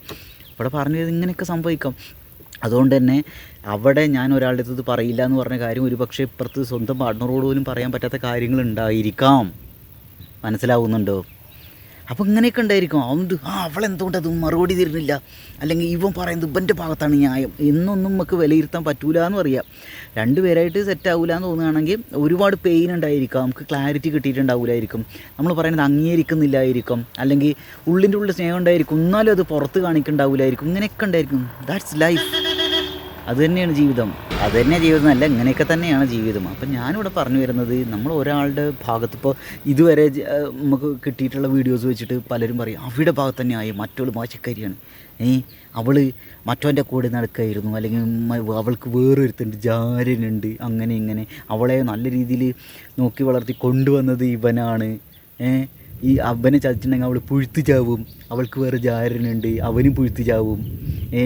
ഇവിടെ പറഞ്ഞത് ഇങ്ങനെയൊക്കെ സംഭവിക്കാം. അതുകൊണ്ട് തന്നെ അവിടെ ഞാൻ ഒരാളുടെ അടുത്ത് പറയില്ല എന്ന് പറഞ്ഞ കാര്യം ഒരു പക്ഷേ ഇപ്പുറത്ത് സ്വന്തം പാർട്ട്ണറോട് പോലും പറയാൻ പറ്റാത്ത കാര്യങ്ങൾ ഉണ്ടായിരിക്കാം. മനസ്സിലാവുന്നുണ്ടോ? അപ്പോൾ ഇങ്ങനെയൊക്കെ ഉണ്ടായിരിക്കും. അതുകൊണ്ട് ആ അവളെന്തുകൊണ്ട് അത് മറുപടി തരുന്നില്ല? അല്ലെങ്കിൽ ഇവൻ പറയുന്നത് ഇവന്റെ ഭാഗത്താണ് ന്യായം. എന്നൊന്നും നമുക്ക് വിലയിരുത്താൻ പറ്റൂല എന്ന് പറയാം. രണ്ടുപേരായിട്ട് സെറ്റ് ആവില്ല എന്ന് തോന്നുകയാണെങ്കിൽ ഒരുപാട് പെയിൻ ഉണ്ടായിരിക്കാം. നമുക്ക് ക്ലാരിറ്റി കിട്ടിയിട്ടുണ്ടാവില്ലായിരിക്കും നമ്മൾ പറയുന്നത് അംഗീകരിക്കുന്നില്ലായിരിക്കും. അല്ലെങ്കിൽ ഉള്ളിന്റെ ഉള്ളിൽ സ്നേഹം ഉണ്ടായിരിക്കും. എന്നാലും അത് പുറത്ത് കാണിക്കുന്നുണ്ടാവില്ലായിരിക്കും ഇങ്ങനെയൊക്കെ ഉണ്ടായിരിക്കും. ദാറ്റ്സ് ലൈഫ് അത് തന്നെയാണ് ജീവിതം. അത് തന്നെ ജീവിതം അല്ല ഇങ്ങനെയൊക്കെ തന്നെയാണ് ജീവിതം. അപ്പം ഞാനിവിടെ പറഞ്ഞു വരുന്നത് നമ്മൾ ഒരാളുടെ ഭാഗത്ത് ഇപ്പോൾ ഇതുവരെ നമുക്ക് കിട്ടിയിട്ടുള്ള വീഡിയോസ് വെച്ചിട്ട് പലരും പറയും അവിടെ ഭാഗത്ത് തന്നെയായി മറ്റൊരു മോശക്കാരിയാണ്. ഏ അവൾ മറ്റവന്റെ കൂടെ നടക്കായിരുന്നു. അല്ലെങ്കിൽ അവൾക്ക് വേറൊരുത്തുണ്ട് ജാരനുണ്ട് അങ്ങനെ ഇങ്ങനെ. അവളെ നല്ല രീതിയിൽ നോക്കി വളർത്തി കൊണ്ടുവന്നത് ഇവനാണ്. ഏ ഈ അവനെ ചതിച്ചിട്ടുണ്ടെങ്കിൽ അവൾ പുഴുത്തു ചാവും. അവൾക്ക് വേറെ ജാരനുണ്ട് അവനും പുഴുത്തു ചാവും. ഏ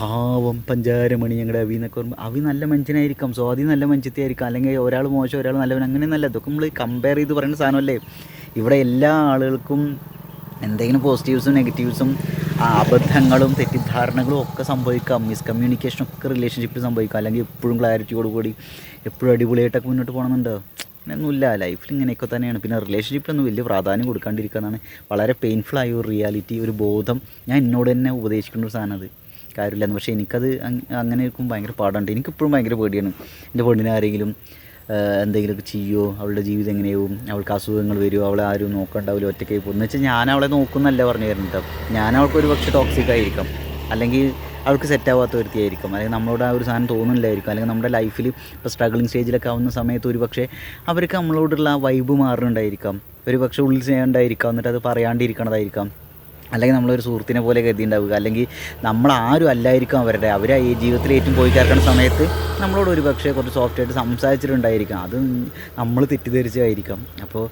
പാവം പഞ്ചാരമണി ഞങ്ങളുടെ അവി എന്നൊക്കെ പറയുമ്പോൾ അവി നല്ല മനുഷ്യനായിരിക്കാം സ്വാതി നല്ല മനുഷ്യത്തെ ആയിരിക്കാം അല്ലെങ്കിൽ ഒരാൾ മോശം ഒരാൾ നല്ലവൻ അങ്ങനെ നല്ല ഇതൊക്കെ നമ്മൾ കമ്പയർ ചെയ്ത് പറയുന്ന സാധനമല്ലേ? ഇവിടെ എല്ലാ ആളുകൾക്കും എന്തെങ്കിലും പോസിറ്റീവ്സും നെഗറ്റീവ്സും അബദ്ധങ്ങളും തെറ്റിദ്ധാരണകളും ഒക്കെ സംഭവിക്കാം. മിസ്കമ്മ്യൂണിക്കേഷൻ ഒക്കെ റിലേഷൻഷിപ്പിൽ സംഭവിക്കാം. അല്ലെങ്കിൽ എപ്പോഴും ക്ലാരിറ്റിയോട് കൂടി എപ്പോഴും അടിപൊളിയായിട്ടൊക്കെ മുന്നോട്ട് പോകണമെന്നുണ്ടോ അങ്ങനെയൊന്നുമില്ല. ലൈഫിൽ ഇങ്ങനെയൊക്കെ തന്നെയാണ്. പിന്നെ റിലേഷൻഷിപ്പിലൊന്നും വലിയ പ്രാധാന്യം കൊടുക്കാണ്ടിരിക്കുക എന്നാണ് വളരെ പെയിൻഫുൾ ആയ ഒരു റിയാലിറ്റി ഒരു ബോധം. ഞാൻ എന്നോട് തന്നെ ഉപദേശിക്കുന്ന ഒരു സാധനം അത്. കാര്യമില്ലെന്ന്. പക്ഷേ എനിക്കത് അങ് അങ്ങനെ ഇരിക്കും ഭയങ്കര പാടുണ്ട് എനിക്കിപ്പോഴും ഭയങ്കര പേടിയാണ്. എന്റെ പെണ്ണിനെ ആരെങ്കിലും എന്തെങ്കിലുമൊക്കെ ചെയ്യുമോ അവളുടെ ജീവിതം എങ്ങനെയാവും? അവൾക്ക് അസുഖങ്ങൾ വരുമോ അവളെ ആരും നോക്കണ്ടാവില്ല? ഒറ്റയ്ക്ക് പോകും. എന്ന് വെച്ചാൽ ഞാൻ അവളെ നോക്കുന്നല്ല പറഞ്ഞു തരുന്നുണ്ട് ഞാൻ അവൾക്ക് ഒരു പക്ഷേ ടോക്സിക് ആയിരിക്കാം. അല്ലെങ്കിൽ അവൾക്ക് സെറ്റ് ആവാത്ത ഒരുത്തിയായിരിക്കും. അല്ലെങ്കിൽ നമ്മളോട് ആ ഒരു സാധനം തോന്നുന്നില്ലായിരിക്കും. അല്ലെങ്കിൽ നമ്മുടെ ലൈഫിൽ ഇപ്പോൾ സ്ട്രഗിളിങ് സ്റ്റേജിലൊക്കെ ആവുന്ന സമയത്ത് ഒരു പക്ഷേ അവർക്ക് നമ്മളോടുള്ള വൈബ് മാറുന്നുണ്ടായിരിക്കാം. ഒരു പക്ഷേ ഉള്ളിൽ ചെയ്യാണ്ടായിരിക്കാം എന്നിട്ട് അത് പറയാണ്ടിരിക്കണതായിരിക്കാം. അല്ലെങ്കിൽ നമ്മളൊരു സുഹൃത്തിനെ പോലെ കരുതിണ്ടാവുക അല്ലെങ്കിൽ നമ്മളാരും അല്ലായിരിക്കും അവരുടെ. അവർ ഈ ജീവിതത്തിൽ ഏറ്റവും പോയി ചേർക്കുന്ന സമയത്ത് നമ്മളോട് ഒരു പക്ഷേ കുറച്ച് സോഫ്റ്റ് ആയിട്ട് സംസാരിച്ചിട്ടുണ്ടായിരിക്കാം. അത് നമ്മൾ തെറ്റിദ്ധരിച്ചായിരിക്കാം അപ്പോൾ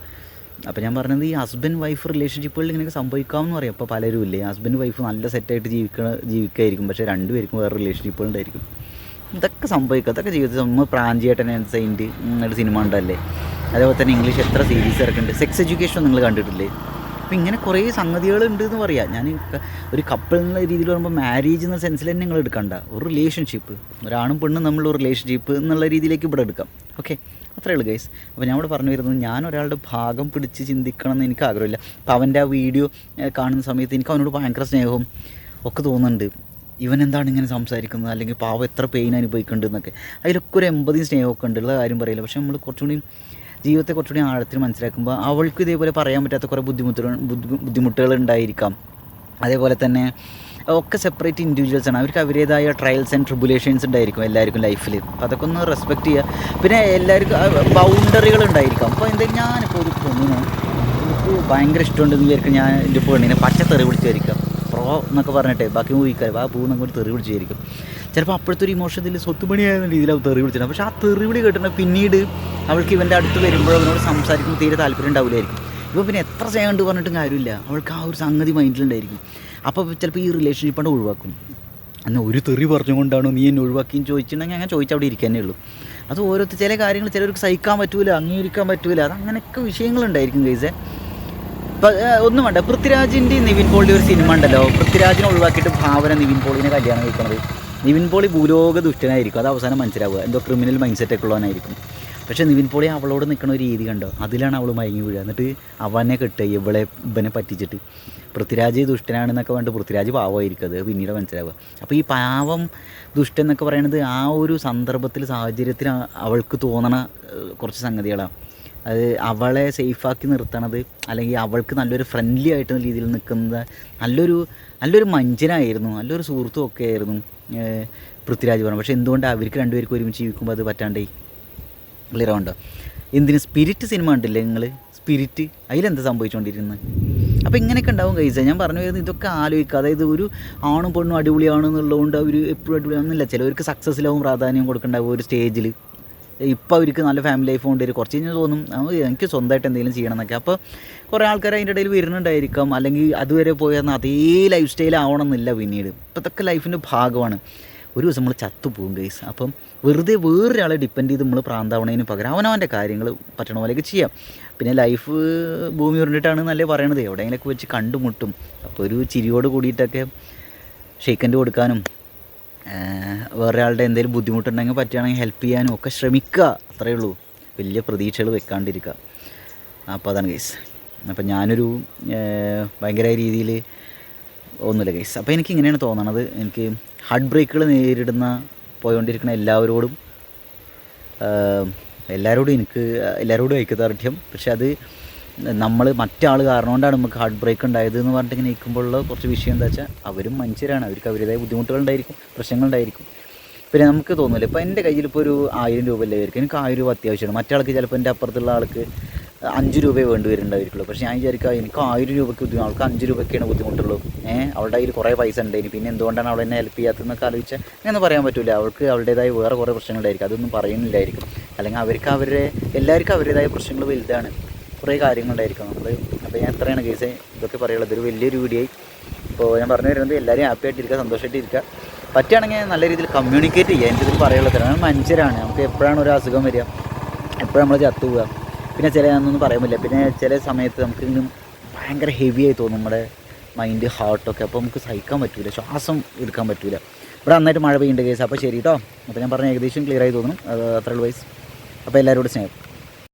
അപ്പോൾ ഞാൻ പറഞ്ഞത് ഈ ഹസ്ബൻഡ് വൈഫ് റിലേഷൻഷിപ്പുകളിൽ ഇങ്ങനെയൊക്കെ സംഭവിക്കാമെന്ന് പറയാം. അപ്പോൾ പലരും ഇല്ലേ ഹസ്ബൻഡ് വൈഫ് നല്ല സെറ്റായിട്ട് ജീവിക്കണ ജീവിക്കായിരിക്കും. പക്ഷേ രണ്ടുപേർക്കും വേറെ റിലേഷൻഷിപ്പുകളുണ്ടായിരിക്കും ഇതൊക്കെ സംഭവിക്കും. അതൊക്കെ ജീവിതത്തിൽ നമ്മൾ പ്രാഞ്ചിയേട്ടൻ സെയിന്റ് ഒരു സിനിമ ഉണ്ടല്ലേ അതേപോലെ തന്നെ ഇംഗ്ലീഷ് എത്ര സീരീസ് ഇറക്കുന്നുണ്ട്? സെക്സ് എഡ്യൂക്കേഷൻ നിങ്ങൾ കണ്ടിട്ടില്ലേ? അപ്പോൾ ഇങ്ങനെ കുറേ സംഗതികളുണ്ട് എന്ന് പറയാം ഞാൻ ഒരു കപ്പിൾ എന്നുള്ള രീതിയിൽ പറയുമ്പോൾ മാരേജ് എന്ന സെൻസിൽ തന്നെ നിങ്ങൾ എടുക്കണ്ട. ഒരു റിലേഷൻഷിപ്പ് ഒരാണും പെണ്ണും തമ്മിലുള്ള റിലേഷൻഷിപ്പ് എന്നുള്ള രീതിയിലേക്ക് ഇവിടെ എടുക്കാം. ഓക്കെ അത്രേ ഉള്ളൂ ഗൈസ് അപ്പോൾ ഞാൻ ഇവിടെ പറഞ്ഞു വരുന്നത് ഞാൻ ഒരാളുടെ ഭാഗം പിടിച്ച് ചിന്തിക്കണം എന്ന് എനിക്ക് ആഗ്രഹമില്ല. അപ്പോൾ അവന്റെ ആ വീഡിയോ കാണുന്ന സമയത്ത് എനിക്ക് അവനോട് ഭയങ്കര സ്നേഹവും ഒക്കെ തോന്നുന്നുണ്ട്. ഇവൻ എന്താണ് ഇങ്ങനെ സംസാരിക്കുന്നത്? അല്ലെങ്കിൽ പാവം എത്ര പെയിൻ അനുഭവിക്കുന്നുണ്ട് എന്നൊക്കെ. അതിലൊക്കെ ഒരു എൺപതും സ്നേഹമൊക്കെ ഉണ്ടുള്ള കാര്യം പറയില്ല. പക്ഷേ നമ്മൾ കുറച്ചുകൂടി ജീവിതത്തെ കുറച്ചുകൂടി ആഴത്തിൽ മനസ്സിലാക്കുമ്പോൾ അവൾക്ക് ഇതേപോലെ പറയാൻ പറ്റാത്ത കുറേ ബുദ്ധിമുട്ടുകൾ ബുദ്ധി- ബുദ്ധിമുട്ടുകൾ ഉണ്ടായിരിക്കാം. അതേപോലെ തന്നെ ഒക്കെ സെപ്പറേറ്റ് ഇൻഡിവിജ്വൽസ് ആണ്. അവർക്ക് അവരുടേതായ ട്രയൽസ് ആൻഡ് ട്രിബുലേഷൻസ് ഉണ്ടായിരിക്കും എല്ലാവർക്കും ലൈഫിൽ അപ്പോൾ അതൊക്കെ ഒന്ന് റെസ്പെക്റ്റ് ചെയ്യുക. പിന്നെ എല്ലാവർക്കും ബൗണ്ടറികൾ ഉണ്ടായിരിക്കാം. അപ്പോൾ എന്തായാലും ഞാനിപ്പോൾ ഒരു പെണ്ണിനെ എനിക്ക് ഭയങ്കര ഇഷ്ടമുണ്ടെന്ന് വിചാരിക്കും ഞാൻ എന്റെ പെണ്ണിനെ പച്ച തെറി വിളിച്ചായിരിക്കാം. പ്രോ എന്നൊക്കെ പറഞ്ഞിട്ട് ബാക്കി മൂവിക്കാർ ആ പൂ എന്നൊക്കെ തെറി വിളിച്ചായിരിക്കും. ചിലപ്പോൾ അപ്പോഴത്തെ ഒരു ഇമോഷത്തിൽ സ്വത്തുപണിയായിരുന്ന രീതിയിൽ അവൾ തെറി വിളിച്ചിട്ടുണ്ട് പക്ഷേ ആ തെറി വിളി കേട്ടിട്ട് പിന്നീട് അവൾക്ക് ഇവന്റെ അടുത്ത് വരുമ്പോൾ അവനോട് സംസാരിക്കുമ്പോൾ തീരെ താല്പര്യം ഉണ്ടാവില്ലായിരിക്കും. ഇപ്പോൾ പിന്നെ എത്ര ചെയ്യാണ്ട് പറഞ്ഞിട്ടും കാര്യമില്ല. അവൾക്ക് ആ ഒരു സംഗതി മൈൻഡിലുണ്ടായിരിക്കും അപ്പോൾ ചിലപ്പോൾ ഈ റിലേഷൻഷിപ്പ് ആണ് ഒഴിവാക്കും. അന്ന് ഒരു തെറി പറഞ്ഞുകൊണ്ടാണോ നീ എന്നെ ഒഴിവാക്കിയെന്ന് ചോദിച്ചിട്ടുണ്ടെങ്കിൽ അങ്ങനെ ചോദിച്ചാൽ അവിടെ ഇരിക്കാനേ ഉള്ളൂ. അത് ഓരോരുത്തർ ചില കാര്യങ്ങൾ ചിലർക്ക് സഹിക്കാൻ പറ്റൂല അംഗീകരിക്കാൻ പറ്റൂല. അത് അങ്ങനെയൊക്കെ വിഷയങ്ങളുണ്ടായിരിക്കും ഗൈസേ ഒന്നും വേണ്ട. പൃഥ്വിരാജിന്റെ നിവിൻ പോളിയുടെ ഒരു സിനിമ ഉണ്ടല്ലോ. പൃഥ്വിരാജിനെ ഒഴിവാക്കിയിട്ട് ഭാവന നിവിൻ പോളിനെ കല്യാണം കഴിക്കുന്നത് നിവിൻ പോളി ഭൂലോക ദുഷ്ടനായിരിക്കും. അത് അവസാനം മനസ്സിലാവുക. എന്തോ ക്രിമിനൽ മൈൻഡ് സെറ്റ് ഒക്കെ ഉള്ളവനായിരിക്കും. പക്ഷേ നിവിൻ പോളി അവളോട് നിൽക്കുന്ന ഒരു രീതി കണ്ടോ? അതിലാണ് അവൾ മയങ്ങി വീഴുക. എന്നിട്ട് അവനെ കെട്ടുക ഇവളെ ഇവനെ പറ്റിച്ചിട്ട്. പൃഥ്വിരാജ് ദുഷ്ടനാണെന്നൊക്കെ പറഞ്ഞിട്ട് പൃഥ്വിരാജ് പാവമായിരിക്കും. അത് പിന്നീട് മനസ്സിലാവുക. അപ്പോൾ ഈ പാവം ദുഷ്ടൻ എന്നൊക്കെ പറയുന്നത് ആ ഒരു സന്ദർഭത്തിൽ സാഹചര്യത്തിൽ അവൾക്ക് തോന്നണ കുറച്ച് സംഗതികളാണ് അത് അവളെ സേഫാക്കി നിർത്തണത് അല്ലെങ്കിൽ അവൾക്ക് നല്ലൊരു ഫ്രണ്ട്ലി ആയിട്ടുള്ള രീതിയിൽ നിൽക്കുന്നത് നല്ലൊരു നല്ലൊരു മഞ്ചനായിരുന്നു നല്ലൊരു സുഹൃത്തും ഒക്കെ ആയിരുന്നു. പൃഥ്വിരാജ് പറഞ്ഞു. പക്ഷേ എന്തുകൊണ്ട് അവർക്ക് രണ്ടുപേർക്കും ഒരുമിച്ച് ജീവിക്കുമ്പോൾ അത് പറ്റാണ്ടേ? ക്ലിയർ ആവണ്ടോ? എന്തിന് സ്പിരിറ്റ് സിനിമ ഉണ്ടല്ലേ നിങ്ങൾ സ്പിരിറ്റ് അതിലെന്താ സംഭവിച്ചുകൊണ്ടിരിക്കുന്നത് അപ്പോൾ ഇങ്ങനെയൊക്കെ ഉണ്ടാവും കഴിച്ചാൽ ഞാൻ പറഞ്ഞു വരുന്നത് ഇതൊക്കെ ആലോചിക്കുക. അതായത് ഒരു ആണും പെണ്ണും അടിപൊളിയാണെന്നുള്ളതുകൊണ്ട് അവർ എപ്പോഴും അടിപൊളിയാണെന്നില്ല ചിലവർക്ക് സക്സസ്സിലാവും പ്രാധാന്യം കൊടുക്കേണ്ടാവും ഒരു സ്റ്റേജിൽ ഇപ്പോൾ അവർക്ക് നല്ല ഫാമിലി ലൈഫ് കൊണ്ട് വരും കുറച്ച് കഴിഞ്ഞ് തോന്നും എനിക്ക് സ്വന്തമായിട്ട് എന്തെങ്കിലും ചെയ്യണം എന്നൊക്കെ അപ്പോൾ കുറേ ആൾക്കാർ അതിന്റെ ഇടയിൽ വരുന്നുണ്ടായിരിക്കാം. അല്ലെങ്കിൽ അതുവരെ പോയെന്ന് അതേ ലൈഫ് സ്റ്റൈൽ ആവണമെന്നില്ല പിന്നീട്. ഇപ്പോൾ ഇതൊക്കെ ലൈഫിന്റെ ഭാഗമാണ്. ഒരു ദിവസം നമ്മൾ ചത്തുപോകും ഗൈസ് അപ്പം വെറുതെ വേറൊരാളെ ഡിപ്പെൻഡ് ചെയ്ത് നമ്മൾ പ്രാന്താവണതിന് പകരം അവനവന്റെ കാര്യങ്ങൾ പറ്റണ പോലെയൊക്കെ ചെയ്യാം. പിന്നെ ലൈഫ് ഭൂമി ഉരുണ്ടിട്ടാണ് എന്നല്ലേ പറയണത്. എവിടെയെങ്കിലൊക്കെ വെച്ച് കണ്ടുമുട്ടും. അപ്പോൾ ഒരു ചിരിയോട് കൂടിയിട്ടൊക്കെ ഷെയ്ക്കന്റ് കൊടുക്കാനും വേറൊരാളുടെ എന്തെങ്കിലും ബുദ്ധിമുട്ടുണ്ടെങ്കിൽ പറ്റുകയാണെങ്കിൽ ഹെൽപ്പ് ചെയ്യാനും ഒക്കെ ശ്രമിക്കുക. അത്രയേ ഉള്ളൂ. വലിയ പ്രതീക്ഷകൾ വെക്കാണ്ടിരിക്കുക. അപ്പോൾ അതാണ് കേസ് അപ്പോൾ ഞാനൊരു ഭയങ്കര രീതിയിൽ ഒന്നുമില്ല കേസ് അപ്പോൾ എനിക്ക് ഇങ്ങനെയാണ് തോന്നണത്. എനിക്ക് ഹാർട്ട് ബ്രേക്കുകൾ നേരിടുന്ന പോയോണ്ടിരിക്കുന്ന എല്ലാവരോടും എല്ലാവരോടും എനിക്ക് എല്ലാവരോടും ഐക്യദാർഢ്യം. പക്ഷെ അത് നമ്മൾ മറ്റാൾ കാരണം കൊണ്ടാണ് നമുക്ക് ഹാർട്ട് ബ്രേക്ക് ഉണ്ടായത് എന്ന് പറഞ്ഞിട്ട് ഇങ്ങനെ ഇരിക്കുമ്പോഴുള്ള കുറച്ച് വിഷയം എന്താ വെച്ചാൽ അവരും മനുഷ്യരാണ്. അവർക്ക് അവരുടേതായ ബുദ്ധിമുട്ടുകളുണ്ടായിരിക്കും പ്രശ്നങ്ങളുണ്ടായിരിക്കും പിന്നെ നമുക്ക് തോന്നില്ല ഇപ്പോൾ എന്റെ കയ്യിൽ ഇപ്പോൾ ഒരു ആയിരം രൂപ അല്ലേ ആയിരിക്കും എനിക്ക് ആയിരം രൂപ അത്യാവശ്യമാണ്. മറ്റാൾക്ക് ചിലപ്പോൾ എന്റെ അപ്പുറത്തുള്ള ആൾക്ക് അഞ്ച് രൂപയെ വേണ്ടി വരുന്നുണ്ടായിരിക്കുള്ളൂ. പക്ഷേ ഞാൻ വിചാരിക്കുക എനിക്ക് ആയിരം രൂപയ്ക്ക് ബുദ്ധിമുട്ട് അവൾക്ക് അഞ്ച് രൂപയ്ക്കാണ് ബുദ്ധിമുട്ടുള്ളൂ. ഏഹ് അവളുടെ കയ്യിൽ കുറേ പൈസ ഉണ്ട്. ഇനി പിന്നെ എന്തുകൊണ്ടാണ് അവൾ എന്നെ ഹെൽപ്പ് ചെയ്യാത്തതെന്നൊക്കെ ആലോചിച്ചാൽ അങ്ങനെ പറയാൻ പറ്റില്ല അവൾക്ക് അവളുടേതായ വേറെ കുറേ പ്രശ്നങ്ങളുണ്ടായിരിക്കും അതൊന്നും പറയുന്നില്ലായിരിക്കും. അല്ലെങ്കിൽ അവർക്ക് അവരുടെ എല്ലാവർക്കും അവരുടേതായ പ്രശ്നങ്ങൾ വലുതാണ്. കുറേ കാര്യങ്ങളുണ്ടായിരിക്കും നമ്മൾ അപ്പോൾ ഞാൻ എത്രയാണ് കേസ് ഇതൊക്കെ പറയുള്ളത് ഇതൊരു വലിയൊരു വീഡിയോ ഇപ്പോൾ ഞാൻ പറഞ്ഞു വരുന്നത് എല്ലാവരും ഹാപ്പി ആയിട്ടിരിക്കുക സന്തോഷമായിട്ട് പറ്റുകയാണെങ്കിൽ നല്ല രീതിയിൽ കമ്മ്യൂണിക്കേറ്റ് ചെയ്യുക എന്റെ ഇതിൽ പറയുള്ളത് നമ്മൾ മനുഷ്യരാണ്. നമുക്ക് എപ്പോഴാണ് ഒരു അസുഖം വരിക? എപ്പോഴാണ് നമ്മൾ ചത്തു പോവുക പിന്നെ ചില ഒന്നും പറയാൻ പറ്റില്ല. പിന്നെ ചില സമയത്ത് നമുക്ക് ഇങ്ങനെ ഭയങ്കര ഹെവി ആയി തോന്നും. നമ്മുടെ മൈൻഡ് ഹാർട്ടൊക്കെ അപ്പോൾ നമുക്ക് സഹിക്കാൻ പറ്റില്ല ശ്വാസം എടുക്കാൻ പറ്റില്ല ഇവിടെ നന്നായിട്ട് മഴ പെയ്യേണ്ട കേസ് അപ്പോൾ ശരി കേട്ടോ അപ്പോൾ ഞാൻ പറഞ്ഞ ഏകദേശം ക്ലിയർ ആയി തോന്നുന്നു. അത് അത്ര വൈസ് അപ്പോൾ എല്ലാവരോടും സ്നേഹം.